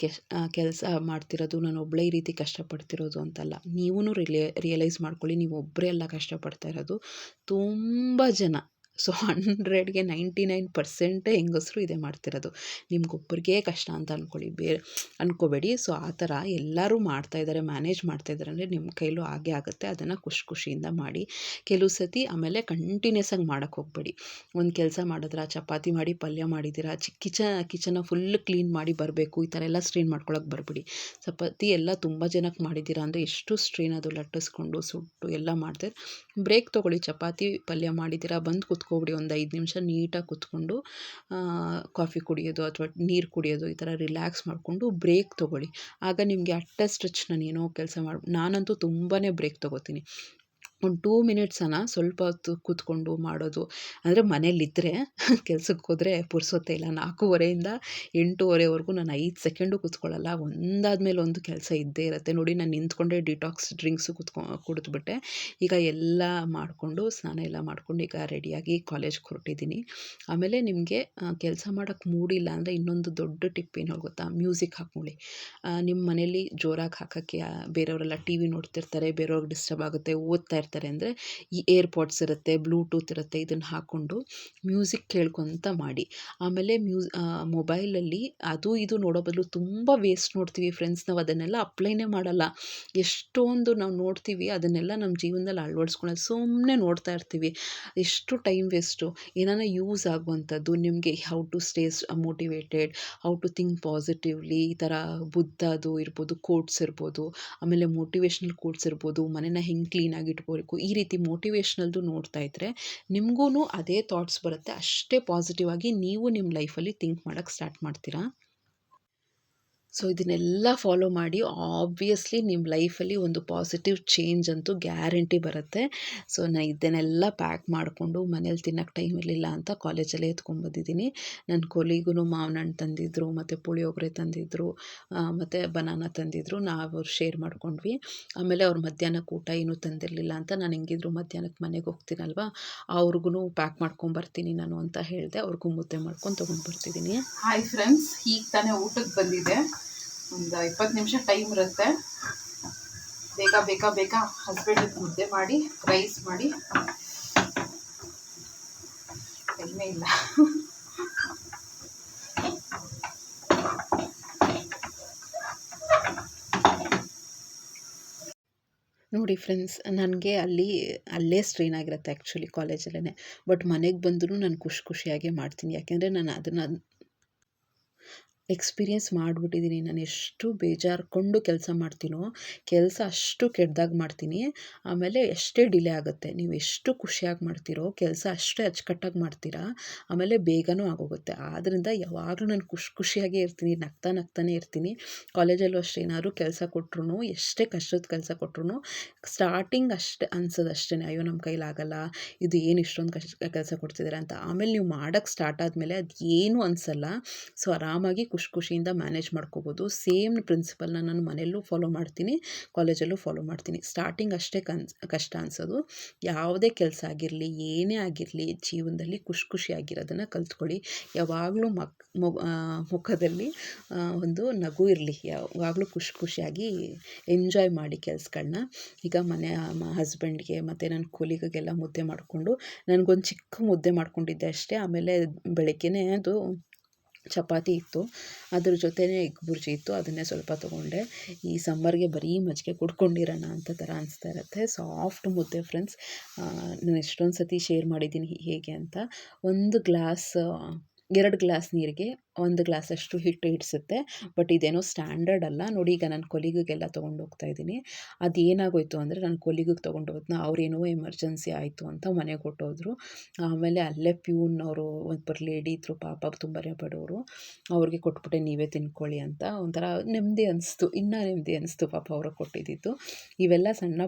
ಕೆಲಸ ಮಾಡ್ತಿರೋದು, ನಾನು ಒಬ್ಬಳೇ ಈ ರೀತಿ ಕಷ್ಟಪಡ್ತಿರೋದು ಅಂತಲ್ಲ. ನೀವೂ ರಿಲೇ ರಿಯಲೈಸ್ ಮಾಡ್ಕೊಳ್ಳಿ, ನೀವು ಒಬ್ಬರೇ ಎಲ್ಲ ಕಷ್ಟಪಡ್ತಾ ಇರೋದು. ತುಂಬ ಜನ ಸೊ ಹಂಡ್ರೆಡ್ಗೆ ನೈಂಟಿ ನೈನ್ ಪರ್ಸೆಂಟೇ ಹೆಂಗಸರು ಇದೇ ಮಾಡ್ತಿರೋದು. ನಿಮ್ಗೊಬ್ಬರಿಗೇ ಕಷ್ಟ ಅಂತ ಅಂದ್ಕೊಳ್ಳಿ ಬೇರೆ ಅಂದ್ಕೋಬೇಡಿ ಸೊ ಆ ಥರ ಎಲ್ಲರೂ ಮಾಡ್ತಾಯಿದ್ದಾರೆ ಮ್ಯಾನೇಜ್ ಮಾಡ್ತಾಯಿದ್ದಾರೆ ಅಂದರೆ ನಿಮ್ಮ ಕೈಲೂ ಆಗೇ ಆಗುತ್ತೆ. ಅದನ್ನು ಖುಷಿ ಖುಷಿಯಿಂದ ಮಾಡಿ. ಕೆಲವು ಸತಿ ಆಮೇಲೆ ಕಂಟಿನ್ಯೂಸ್ ಆಗಿ ಮಾಡೋಕ್ಕೆ ಹೋಗಬೇಡಿ. ಒಂದು ಕೆಲಸ ಮಾಡಿದ್ರೆ, ಚಪಾತಿ ಮಾಡಿ, ಪಲ್ಯ ಮಾಡಿದ್ದೀರಾ ಚಿ ಕಿಚನ್ ಕಿಚನ ಫುಲ್ ಕ್ಲೀನ್ ಮಾಡಿ ಬರಬೇಕು. ಈ ಥರ ಎಲ್ಲ ಸ್ಟ್ರೈನ್ ಮಾಡ್ಕೊಳಕ್ಕೆ ಬರಬೇಡಿ. ಚಪಾತಿ ಎಲ್ಲ ತುಂಬ ಜನಕ್ಕೆ ಮಾಡಿದ್ದೀರಾ ಅಂದರೆ ಎಷ್ಟು ಸ್ಟ್ರೈನ್ ಅದು ಲಟ್ಟಿಸ್ಕೊಂಡು, ಸುಟ್ಟು ಎಲ್ಲ ಮಾಡ್ತಾರೆ, ಬ್ರೇಕ್ ತೊಗೊಳ್ಳಿ. ಚಪಾತಿ, ಪಲ್ಯ ಮಾಡಿದ್ದೀರಾ ಬಂದು ಕೂತ್ಕೊಬಿಡಿ, ಒಂದು ಐದು ನಿಮಿಷ ನೀಟಾಗಿ ಕೂತ್ಕೊಂಡು ಕಾಫಿ ಕುಡಿಯೋದು ಅಥವಾ ನೀರು ಕುಡಿಯೋದು ಈ ಥರ ರಿಲ್ಯಾಕ್ಸ್ ಮಾಡಿಕೊಂಡು ಬ್ರೇಕ್ ತೊಗೊಳ್ಳಿ. ಆಗ ನಿಮಗೆ ಅಟ್ಟಸ್ಟಚ್ ನಾನು ಏನೋ ಕೆಲಸ ಮಾಡಿ, ನಾನಂತೂ ತುಂಬಾ ಬ್ರೇಕ್ ತೊಗೋತೀನಿ. ಒಂದು ಟೂ ಮಿನಿಟ್ಸನ್ನು ಸ್ವಲ್ಪ ಹೊತ್ತು ಕೂತ್ಕೊಂಡು ಮಾಡೋದು. ಅಂದರೆ ಮನೇಲಿದ್ದರೆ ಕೆಲ್ಸಕ್ಕೆ ಹೋದರೆ ಪುರ್ಸೊತ್ತೇ ಇಲ್ಲ. ನಾಲ್ಕೂವರೆಯಿಂದ ಎಂಟೂವರೆವರೆಗೂ ನಾನು ಐದು ಸೆಕೆಂಡು ಕೂತ್ಕೊಳ್ಳಲ್ಲ. ಒಂದಾದ್ಮೇಲೆ ಒಂದು ಕೆಲಸ ಇದ್ದೇ ಇರುತ್ತೆ. ನೋಡಿ, ನಾನು ನಿಂತ್ಕೊಂಡೆ ಡಿಟಾಕ್ಸ್ ಡ್ರಿಂಕ್ಸು ಕೂತ್ಕೊ, ಕುಡಿದ್ಬಿಟ್ಟೆ. ಈಗ ಎಲ್ಲ ಮಾಡಿಕೊಂಡು, ಸ್ನಾನ ಎಲ್ಲ ಮಾಡ್ಕೊಂಡು ಈಗ ರೆಡಿಯಾಗಿ ಕಾಲೇಜ್ಗೆ ಹೊರಟಿದ್ದೀನಿ ಆಮೇಲೆ ನಿಮಗೆ ಕೆಲಸ ಮಾಡೋಕ್ಕೆ ಮೂಡಿಲ್ಲ ಅಂದರೆ ಇನ್ನೊಂದು ದೊಡ್ಡ ಟಿಪ್ ಏನು ಗೊತ್ತಾ? ಮ್ಯೂಸಿಕ್ ಹಾಕ್ಕೊಳ್ಳಿ. ನಿಮ್ಮ ಮನೇಲಿ ಜೋರಾಗಿ ಹಾಕೋಕ್ಕೆ ಬೇರೆಯವರೆಲ್ಲ ಟಿ ವಿ ನೋಡ್ತಿರ್ತಾರೆ, ಬೇರೆಯವ್ರಿಗೆ ಡಿಸ್ಟರ್ಬ್ ಆಗುತ್ತೆ, ಓದ್ತಾ ಇರ್ತಾರೆ. ಮಾಡ್ತಾರೆ ಅಂದರೆ ಈ ಏರ್ಪಾಡ್ಸ್ ಇರುತ್ತೆ, ಬ್ಲೂಟೂತ್ ಇರುತ್ತೆ, ಇದನ್ನು ಹಾಕ್ಕೊಂಡು ಮ್ಯೂಸಿಕ್ ಕೇಳ್ಕೊತ ಮಾಡಿ. ಆಮೇಲೆ ಮ್ಯೂಸ್ ಮೊಬೈಲಲ್ಲಿ ಅದು ಇದು ನೋಡೋ ಬದಲು ತುಂಬ ವೇಸ್ಟ್ ನೋಡ್ತೀವಿ ಫ್ರೆಂಡ್ಸ್ ನಾವು ಅದನ್ನೆಲ್ಲ ಅಪ್ಲೈನೇ ಮಾಡಲ್ಲ. ಎಷ್ಟೊಂದು ನಾವು ನೋಡ್ತೀವಿ ಅದನ್ನೆಲ್ಲ ನಮ್ಮ ಜೀವನದಲ್ಲಿ ಅಳವಡಿಸ್ಕೊಳ್ಳೋದು ಸುಮ್ಮನೆ ನೋಡ್ತಾ ಇರ್ತೀವಿ. ಎಷ್ಟು ಟೈಮ್ ವೇಸ್ಟು. ಏನಾನ ಯೂಸ್ ಆಗುವಂಥದ್ದು, ನಿಮಗೆ how to stays motivated, how to think positively, ಈ ಥರ ಬುದ್ಧದು ಇರ್ಬೋದು, ಕೋಟ್ಸ್ ಇರ್ಬೋದು, ಆಮೇಲೆ ಮೋಟಿವೇಶ್ನಲ್ ಕೋಟ್ಸ್ ಇರ್ಬೋದು, ಮನೇನ ಹೆಂಗೆ ಕ್ಲೀನಾಗಿ ಇಟ್ಕೋಬೇಕು ಈ ರೀತಿ ಮೋಟಿವೇಶ್ನಲ್ದು ನೋಡ್ತಾ ಇದ್ದರೆ ನಿಮಗೂ ಅದೇ ಥಾಟ್ಸ್ ಬರುತ್ತೆ. ಅಷ್ಟೇ ಪಾಸಿಟಿವ್ ಆಗಿ ನೀವು ನಿಮ್ಮ ಲೈಫಲ್ಲಿ ಥಿಂಕ್ ಮಾಡೋಕ್ಕೆ ಸ್ಟಾರ್ಟ್ ಮಾಡ್ತೀರಾ? ಸೊ, ಇದನ್ನೆಲ್ಲ ಫಾಲೋ ಮಾಡಿ ಆಬ್ವಿಯಸ್ಲಿ ನಿಮ್ಮ ಲೈಫಲ್ಲಿ ಒಂದು ಪಾಸಿಟಿವ್ ಚೇಂಜ್ ಅಂತೂ ಗ್ಯಾರಂಟಿ ಬರುತ್ತೆ. ಸೊ ನಾನು ಇದನ್ನೆಲ್ಲ ಪ್ಯಾಕ್ ಮಾಡಿಕೊಂಡು ಮನೇಲಿ ತಿನ್ನೋಕ್ಕೆ ಟೈಮ್ ಇರಲಿಲ್ಲ ಅಂತ ಕಾಲೇಜಲ್ಲೇ ಎತ್ಕೊಂಡ್ಬಂದಿದ್ದೀನಿ ನನ್ನ ಕೊಲಿಗೂ ಮಾವಿನ ಹಣ್ಣು ತಂದಿದ್ದರು ಮತ್ತು ಪುಳಿಯೋಗರೆ ತಂದಿದ್ದರು ಮತ್ತು ಬನಾನ ತಂದಿದ್ದರು ನಾವು ಶೇರ್ ಮಾಡ್ಕೊಂಡ್ವಿ. ಆಮೇಲೆ ಅವ್ರು ಮಧ್ಯಾಹ್ನಕ್ಕೆ ಊಟ ಏನೂ ತಂದಿರಲಿಲ್ಲ ಅಂತ ನಾನು ಹೆಂಗಿದ್ರು ಮಧ್ಯಾಹ್ನಕ್ಕೆ ಮನೆಗೆ ಹೋಗ್ತೀನಲ್ವ? ಅವ್ರಿಗೂ ಪ್ಯಾಕ್ ಮಾಡ್ಕೊಂಬರ್ತೀನಿ ನಾನು ಅಂತ ಹೇಳಿದೆ, ಅವ್ರಿಗೂ ಮುದ್ದೆ ಮಾಡ್ಕೊಂಡು ತೊಗೊಂಡು ಬರ್ತಿದ್ದೀನಿ. ಹಾಯ್ ಫ್ರೆಂಡ್ಸ್ ಈಗ ತಾನೇ ಊಟಕ್ಕೆ ಬಂದಿದೆ ಒಂದು ಇಪ್ಪತ್ತು ನಿಮಿಷ ಟೈಮ್ ಇರುತ್ತೆ. ಬೇಗ ಬೇಗ ಬೇಗ ಹಸ್ಬೆಂಡಿಗೆ ಮುದ್ದೆ ಮಾಡಿ ರೈಸ್ ಮಾಡಿ. ಟೈಮೇ ಇಲ್ಲ. ನೋಡಿ ಫ್ರೆಂಡ್ಸ್ ನನಗೆ ಅಲ್ಲಿ, ಅಲ್ಲೇ ಸ್ಟ್ರೈನ್ ಆಗಿರುತ್ತೆ ಆ್ಯಕ್ಚುಲಿ ಕಾಲೇಜಲ್ಲೇ ಬಟ್ ಮನೆಗೆ ಬಂದರೂ ನಾನು ಖುಷಿ ಖುಷಿಯಾಗೇ ಮಾಡ್ತೀನಿ. ಯಾಕೆಂದರೆ ನಾನು ಅದನ್ನು ಎಕ್ಸ್ಪೀರಿಯೆನ್ಸ್ ಮಾಡಿಬಿಟ್ಟಿದ್ದೀನಿ. ನಾನು ಎಷ್ಟು ಬೇಜಾರ್ಕೊಂಡು ಕೆಲಸ ಮಾಡ್ತೀನೋ, ಕೆಲಸ ಅಷ್ಟು ಕೆಟ್ಟದಾಗ ಮಾಡ್ತೀನಿ. ಆಮೇಲೆ ಎಷ್ಟೇ ಡಿಲೇ ಆಗುತ್ತೆ, ನೀವು ಎಷ್ಟು ಖುಷಿಯಾಗಿ ಮಾಡ್ತೀರೋ, ಕೆಲಸ ಅಷ್ಟೇ ಅಚ್ಚುಕಟ್ಟಾಗಿ ಮಾಡ್ತೀರಾ, ಆಮೇಲೆ ಬೇಗನೂ ಆಗೋಗುತ್ತೆ. ಆದ್ದರಿಂದ ಯಾವಾಗಲೂ ನಾನು ಖುಷಿ, ಖುಷಿಯಾಗೇ ಇರ್ತೀನಿ, ನಗ್ತಾ ನಗ್ತಾನೇ ಇರ್ತೀನಿ. ಕಾಲೇಜಲ್ಲೂ ಅಷ್ಟೇ, ಏನಾದ್ರು ಕೆಲಸ ಕೊಟ್ಟರು ಎಷ್ಟೇ ಕಷ್ಟದ ಕೆಲಸ ಕೊಟ್ಟರು ಸ್ಟಾರ್ಟಿಂಗ್ ಅಷ್ಟೇ ಅನ್ಸೋದು ಅಷ್ಟೇ ಅಯ್ಯೋ, ನಮ್ಮ ಕೈಲಾಗಲ್ಲ ಇದು ಏನು ಇಷ್ಟೊಂದು ಕಷ್ಟ ಕೆಲಸ ಕೊಡ್ತಿದ್ದಾರೆ ಅಂತ. ಆಮೇಲೆ ನೀವು ಮಾಡೋಕ್ಕೆ ಸ್ಟಾರ್ಟ್ ಆದಮೇಲೆ ಅದು ಏನೂ ಅನಿಸಲ್ಲ. ಸೊ, ಆರಾಮಾಗಿ ಖುಷಿ ಖುಷಿಯಿಂದ ಮ್ಯಾನೇಜ್ ಮಾಡ್ಕೋಬೋದು. ಸೇಮ್ ಪ್ರಿನ್ಸಿಪಲ್ನ ನಾನು ಮನೆಯಲ್ಲೂ ಫಾಲೋ ಮಾಡ್ತೀನಿ ಕಾಲೇಜಲ್ಲೂ ಫಾಲೋ ಮಾಡ್ತೀನಿ. ಸ್ಟಾರ್ಟಿಂಗ್ ಅಷ್ಟೇ ಕನ್ ಕಷ್ಟ ಅನಿಸೋದು. ಯಾವುದೇ ಕೆಲಸ ಆಗಿರಲಿ, ಏನೇ ಆಗಿರಲಿ, ಜೀವನದಲ್ಲಿ ಖುಷಿ ಖುಷಿಯಾಗಿರೋದನ್ನು ಕಲ್ತ್ಕೊಳ್ಳಿ. ಯಾವಾಗಲೂ ಮಕ್ ಮುಖದಲ್ಲಿ ಒಂದು ನಗು ಇರಲಿ. ಯಾವಾಗಲೂ ಖುಷಿ ಖುಷಿಯಾಗಿ ಎಂಜಾಯ್ ಮಾಡಿ ಕೆಲಸಗಳನ್ನ ಈಗ ಮನೆ ಹಸ್ಬೆಂಡ್ಗೆ ಮತ್ತು ನನ್ನ ಕೂಲಿಗೆಲ್ಲ ಮುದ್ದೆ ಮಾಡಿಕೊಂಡು, ನನಗೊಂದು ಚಿಕ್ಕ ಮುದ್ದೆ ಮಾಡ್ಕೊಂಡಿದ್ದೆ ಅಷ್ಟೇ. ಆಮೇಲೆ ಬೆಳಗ್ಗೆನೇ ಅದು ಚಪಾತಿ ಇತ್ತು. ಅದ್ರ ಜೊತೆನೇ ಎಗ್ ಬುರ್ಜಿ ಇತ್ತು. ಅದನ್ನೇ ಸ್ವಲ್ಪ ತೊಗೊಂಡೆ. ಈ ಸಮ್ಮರ್ಗೆ ಬರೀ ಮಜ್ಜಿಗೆ ಕುಡ್ಕೊಂಡಿರೋಣ ಅಂತ ಥರ ಅನಿಸ್ತಾ ಇರುತ್ತೆ. ಸಾಫ್ಟ್ ಮುದ್ದೆ ಫ್ರೆಂಡ್ಸ್. ನಾನು ಎಷ್ಟೊಂದು ಸತಿ ಶೇರ್ ಮಾಡಿದ್ದೀನಿ ಹೇಗೆ ಅಂತ. ಒಂದು ಗ್ಲಾಸ್ ಎರಡು ಗ್ಲಾಸ್ ನೀರಿಗೆ ಒಂದು ಗ್ಲಾಸಷ್ಟು ಹಿಟ್ಟು ಹಿಡಿಸುತ್ತೆ. ಬಟ್ ಇದೇನೋ ಸ್ಟ್ಯಾಂಡರ್ಡ್ ಅಲ್ಲ. ನೋಡಿ, ಈಗ ನಾನು ಕೊಲಿಗೆಲ್ಲ ತೊಗೊಂಡು ಹೋಗ್ತಾ ಇದ್ದೀನಿ. ಅದು ಏನಾಗೋಯ್ತು ಅಂದರೆ ನಾನು ಕೊಲಿಗಿಗೆ ತೊಗೊಂಡು ಹೋಗೋದನ್ನ ಅವ್ರೇನೋ ಎಮರ್ಜೆನ್ಸಿ ಆಯಿತು ಅಂತ ಮನೆಗೆ ಕೊಟ್ಟೋದ್ರು ಆಮೇಲೆ ಅಲ್ಲೇ ಪ್ಯೂನ್ ಅವರು ಒಬ್ಬರು ಲೇಡಿ ಇದ್ದರು ಪಾಪ ತುಂಬನೇ ಬಡವರು ಅವ್ರಿಗೆ ಕೊಟ್ಬಿಟ್ಟೆ, ನೀವೇ ತಿನ್ಕೊಳ್ಳಿ ಅಂತ. ಒಂಥರ ನೆಮ್ಮದಿ ಅನಿಸ್ತು. ಇನ್ನೂ ನೆಮ್ಮದಿ ಅನಿಸ್ತು ಪಾಪ ಅವ್ರಿಗೆ ಕೊಟ್ಟಿದ್ದಿದ್ದು ಇವೆಲ್ಲ ಸಣ್ಣ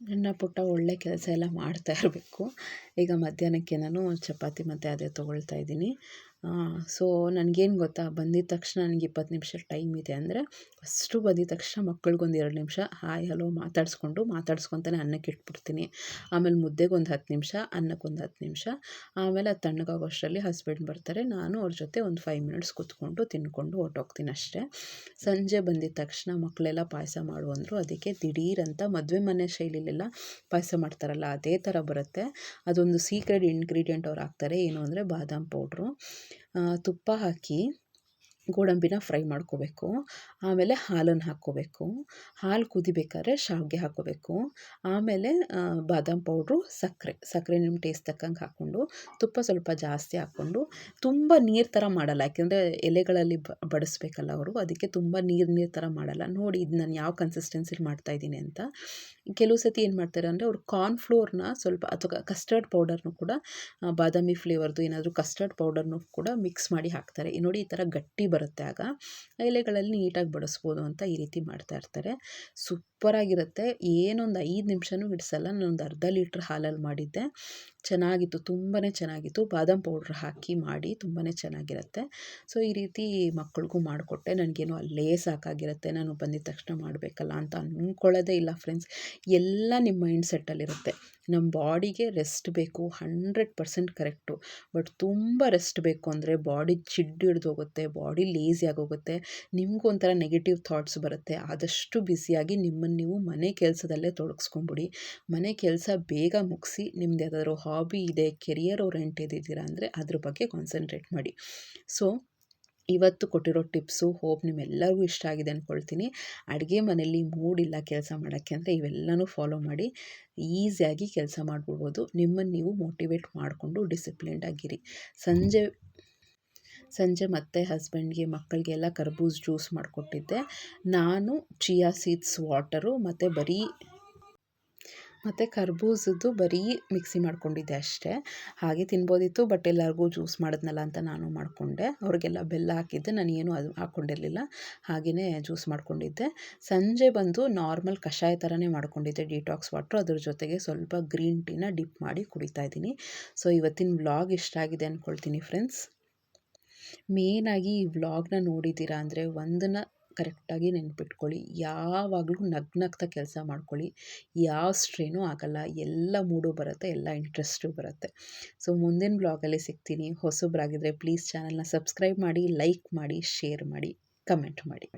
ಸಣ್ಣ ಪುಟ್ಟ ಒಳ್ಳೆ ಕೆಲಸ ಎಲ್ಲ ಮಾಡ್ತಾ ಇರಬೇಕು. ಈಗ ಮಧ್ಯಾಹ್ನಕ್ಕೆ ನಾನು ಚಪಾತಿ ಮತ್ತು ಅದೇ ತೊಗೊಳ್ತಾ ಇದ್ದೀನಿ. ಸೊ ನನಗೇನು ಗೊತ್ತಾ? ಬಂದಿದ್ದ ತಕ್ಷಣ ನನಗೆ ಇಪ್ಪತ್ತು ನಿಮಿಷ ಟೈಮ್ ಇದೆ ಅಂದರೆ ಫಸ್ಟು ಬಂದಿದ್ದ ತಕ್ಷಣ ಮಕ್ಳಿಗೊಂದು ಎರಡು ನಿಮಿಷ ಹಾಯ್ ಹಲೋ ಮಾತಾಡಿಸ್ಕೊಂಡು ಮಾತಾಡ್ಸ್ಕೊತಾನೆ ಅನ್ನಕ್ಕೆ ಇಟ್ಬಿಡ್ತೀನಿ. ಆಮೇಲೆ ಮುದ್ದೆಗೆ ಒಂದು ಹತ್ತು ನಿಮಿಷ ಅನ್ನಕ್ಕೊಂದು ಹತ್ತು ನಿಮಿಷ. ಆಮೇಲೆ ಅದು ತಣ್ಣಗಾಗೋ ಅಷ್ಟರಲ್ಲಿ ಹಸ್ಬೆಂಡ್ ಬರ್ತಾರೆ. ನಾನು ಅವ್ರ ಜೊತೆ ಒಂದು ಫೈವ್ ಮಿನಿಟ್ಸ್ ಕೂತ್ಕೊಂಡು ತಿನ್ಕೊಂಡು ಹೊರ್ಟೋಗ್ತೀನಿ ಅಷ್ಟೇ. ಸಂಜೆ ಬಂದಿದ್ದ ತಕ್ಷಣ ಮಕ್ಕಳೆಲ್ಲ ಪಾಯಸ ಮಾಡು ಅಂದರು. ಅದಕ್ಕೆ ದಿಢೀರಂತ ಮದುವೆ ಮನೆ ಶೈಲಿಲೆಲ್ಲ ಪಾಯಸ ಮಾಡ್ತಾರಲ್ಲ, ಅದೇ ಥರ ಬರುತ್ತೆ. ಅದೊಂದು ಸೀಕ್ರೆಟ್ ಇಂಗ್ರೀಡಿಯೆಂಟ್ ಅವ್ರು ಹಾಕ್ತಾರೆ. ಏನು ಅಂದರೆ ಬಾದಾಮ್ ಪೌಡ್ರು ತುಪ್ಪ ಹಾಕಿ ಗೋಡಂಬಿನ ಫ್ರೈ ಮಾಡ್ಕೋಬೇಕು. ಆಮೇಲೆ ಹಾಲನ್ನು ಹಾಕ್ಕೋಬೇಕು. ಹಾಲು ಕುದಿಬೇಕಾದ್ರೆ ಶಾವಿಗೆ ಹಾಕ್ಕೋಬೇಕು. ಆಮೇಲೆ ಬಾದಾಮ್ ಪೌಡ್ರು, ಸಕ್ಕರೆ. ಸಕ್ಕರೆ ನಿಮ್ಮ ಟೇಸ್ಟ್ ತಕ್ಕಂಗೆ ಹಾಕ್ಕೊಂಡು, ತುಪ್ಪ ಸ್ವಲ್ಪ ಜಾಸ್ತಿ ಹಾಕ್ಕೊಂಡು, ತುಂಬ ನೀರು ಥರ ಮಾಡಲ್ಲ. ಯಾಕೆಂದರೆ ಎಲೆಗಳಲ್ಲಿ ಬಡಿಸ್ಬೇಕಲ್ಲ ಅವರು, ಅದಕ್ಕೆ ತುಂಬ ನೀರು ನೀರು ಥರ ಮಾಡಲ್ಲ. ನೋಡಿ, ಇದು ನಾನು ಯಾವ ಕನ್ಸಿಸ್ಟೆನ್ಸಿಲಿ ಮಾಡ್ತಾಯಿದ್ದೀನಿ ಅಂತ. ಕೆಲವು ಸತಿ ಏನು ಮಾಡ್ತಾರೆ ಅಂದರೆ ಅವರು ಕಾರ್ನ್ಫ್ಲೋರ್ನ ಸ್ವಲ್ಪ ಅಥವಾ ಕಸ್ಟರ್ಡ್ ಪೌಡರ್ನು ಕೂಡ ಬಾದಾಮಿ ಫ್ಲೇವರ್ದು ಏನಾದರೂ ಕಸ್ಟರ್ಡ್ ಪೌಡರ್ನು ಕೂಡ ಮಿಕ್ಸ್ ಮಾಡಿ ಹಾಕ್ತಾರೆ. ನೋಡಿ ಈ ಥರ ಗಟ್ಟಿ ಬರುತ್ತೆ ಆಗ. ಎಲೆಗಳಲ್ಲಿ ನೀಟಾಗಿ ಬಡಿಸ್ಬೋದು ಅಂತ ಈ ರೀತಿ ಮಾಡ್ತಾ ಇರ್ತಾರೆ. ಸೂಪರಾಗಿರುತ್ತೆ. ಏನೊಂದು ಐದು ನಿಮಿಷನೂ ಹಿಡಿಸಲ್ಲ. ನಾನೊಂದು ಅರ್ಧ ಲೀಟ್ರ್ ಹಾಲಲ್ಲಿ ಮಾಡಿದ್ದೆ. ಚೆನ್ನಾಗಿತ್ತು ತುಂಬಾ ಚೆನ್ನಾಗಿತ್ತು. ಬಾದಾಮ್ ಪೌಡ್ರ್ ಹಾಕಿ ಮಾಡಿ ತುಂಬಾ ಚೆನ್ನಾಗಿರುತ್ತೆ. ಸೊ, ಈ ರೀತಿ ಮಕ್ಕಳಿಗೂ ಮಾಡಿಕೊಟ್ಟೆ. ನನಗೇನು ಅಲ್ಲೇ ಸಾಕಾಗಿರುತ್ತೆ. ನಾನು ಬಂದಿದ ತಕ್ಷಣ ಮಾಡಬೇಕಲ್ಲ ಅಂತ ಅಂದ್ಕೊಳ್ಳೋದೇ ಇಲ್ಲ, ಫ್ರೆಂಡ್ಸ್. ಎಲ್ಲ ನಿಮ್ಮ ಮೈಂಡ್ ಸೆಟ್ಟಲ್ಲಿರುತ್ತೆ. ನಮ್ಮ ಬಾಡಿಗೆ ರೆಸ್ಟ್ ಬೇಕು, ಹಂಡ್ರೆಡ್ ಪರ್ಸೆಂಟ್ ಕರೆಕ್ಟು. ಬಟ್ ತುಂಬ ರೆಸ್ಟ್ ಬೇಕು ಅಂದರೆ ಬಾಡಿ ಹಿಡ್ದು ಹೋಗುತ್ತೆ, ಬಾಡಿ ಲೇಸಿ ಆಗೋಗುತ್ತೆ ನಿಮಗೂ ಒಂಥರ ನೆಗೆಟಿವ್ ಥಾಟ್ಸ್ ಬರುತ್ತೆ. ಆದಷ್ಟು ಬ್ಯುಸಿಯಾಗಿ ನಿಮ್ಮನ್ನು ನಿಮ್ಮನ್ನು ನೀವು ಮನೆ ಕೆಲಸದಲ್ಲೇ ತೊಡಗಿಸ್ಕೊಂಬಿಡಿ. ಮನೆ ಕೆಲಸ ಬೇಗ ಮುಗಿಸಿ, ನಿಮ್ದು ಯಾವುದಾದ್ರು ಹಾಬಿ ಇದೆ ಕೆರಿಯರ್ ಓರಿಯೆಂಟೆಡ್ ಇದ್ದೀರಾ ಅಂದರೆ ಅದ್ರ ಬಗ್ಗೆ ಕಾನ್ಸಂಟ್ರೇಟ್ ಮಾಡಿ. ಸೊ ಇವತ್ತು ಕೊಟ್ಟಿರೋ ಟಿಪ್ಸು ಹೋಪ್ ನಿಮ್ಮೆಲ್ಲರಿಗೂ ಇಷ್ಟ ಆಗಿದೆ ಅಂದ್ಕೊಳ್ತೀನಿ ಅಡುಗೆ ಮನೆಯಲ್ಲಿ ಮೂಡಿಲ್ಲ ಕೆಲಸ ಮಾಡೋಕ್ಕೆ ಅಂದರೆ ಇವೆಲ್ಲನೂ ಫಾಲೋ ಮಾಡಿ, ಈಸಿಯಾಗಿ ಕೆಲಸ ಮಾಡಿಬಿಡ್ಬೋದು. ನಿಮ್ಮನ್ನು ನೀವು ಮೋಟಿವೇಟ್ ಮಾಡಿಕೊಂಡು ಡಿಸಿಪ್ಲಿನ್ಡ್ ಆಗಿರಿ. ಸಂಜೆ ಸಂಜೆ ಮತ್ತೆ ಹಸ್ಬೆಂಡ್ಗೆ, ಮಕ್ಕಳಿಗೆಲ್ಲ ಕರ್ಬೂಸ್ ಜ್ಯೂಸ್ ಮಾಡಿಕೊಟ್ಟಿದ್ದೆ. ನಾನು ಚಿಯಾ ಸೀಡ್ಸ್ ವಾಟರು ಮತ್ತು ಬರೀ ಮತ್ತು ಕರ್ಬೂಸದ್ದು ಬರೀ ಮಿಕ್ಸಿ ಮಾಡ್ಕೊಂಡಿದ್ದೆ ಅಷ್ಟೇ. ಹಾಗೆ ತಿನ್ಬೋದಿತ್ತು ಬಟ್ ಎಲ್ಲರಿಗೂ ಜ್ಯೂಸ್ ಮಾಡಿದ್ನಲ್ಲ ಅಂತ ನಾನು ಮಾಡಿಕೊಂಡೆ. ಅವ್ರಿಗೆಲ್ಲ ಬೆಲ್ಲ ಹಾಕಿದ್ದೆ, ನಾನು ಏನು ಅದು ಹಾಕ್ಕೊಂಡಿರಲಿಲ್ಲ ಹಾಗೆಯೇ ಜ್ಯೂಸ್ ಮಾಡ್ಕೊಂಡಿದ್ದೆ. ಸಂಜೆ ಬಂದು ನಾರ್ಮಲ್ ಕಷಾಯ ಥರನೇ ಮಾಡ್ಕೊಂಡಿದ್ದೆ ಡಿಟಾಕ್ಸ್ ವಾಟ್ರು ಅದ್ರ ಜೊತೆಗೆ ಸ್ವಲ್ಪ ಗ್ರೀನ್ ಟೀನ ಡಿಪ್ ಮಾಡಿ ಕುಡಿತಾ ಇದ್ದೀನಿ. ಸೊ ಇವತ್ತಿನ ವ್ಲಾಗ್ ಇಷ್ಟ ಆಗಿದೆ ಅಂದ್ಕೊಳ್ತೀನಿ ಫ್ರೆಂಡ್ಸ್ ಮೇನಾಗಿ ಈ ವ್ಲಾಗ್ನ ನೋಡಿದ್ದೀರಾ ಅಂದರೆ ಒಂದನ್ನು ಕರೆಕ್ಟಾಗಿ ನೆನಪಿಟ್ಕೊಳ್ಳಿ. ಯಾವಾಗಲೂ ನಗ್ನಗ್ತಾ ಕೆಲಸ ಮಾಡ್ಕೊಳ್ಳಿ. ಯಾವ ಸ್ಟ್ರೇನೂ ಆಗಲ್ಲ. ಎಲ್ಲ ಮೂಡು ಬರುತ್ತೆ, ಎಲ್ಲ ಇಂಟ್ರೆಸ್ಟು ಬರುತ್ತೆ. ಸೊ, ಮುಂದಿನ ಬ್ಲಾಗಲ್ಲಿ ಸಿಗ್ತೀನಿ. ಹೊಸಬ್ರಾಗಿದ್ದರೆ ಪ್ಲೀಸ್ ಚಾನಲ್ನ ಸಬ್ಸ್ಕ್ರೈಬ್ ಮಾಡಿ, ಲೈಕ್ ಮಾಡಿ, ಶೇರ್ ಮಾಡಿ, ಕಮೆಂಟ್ ಮಾಡಿ.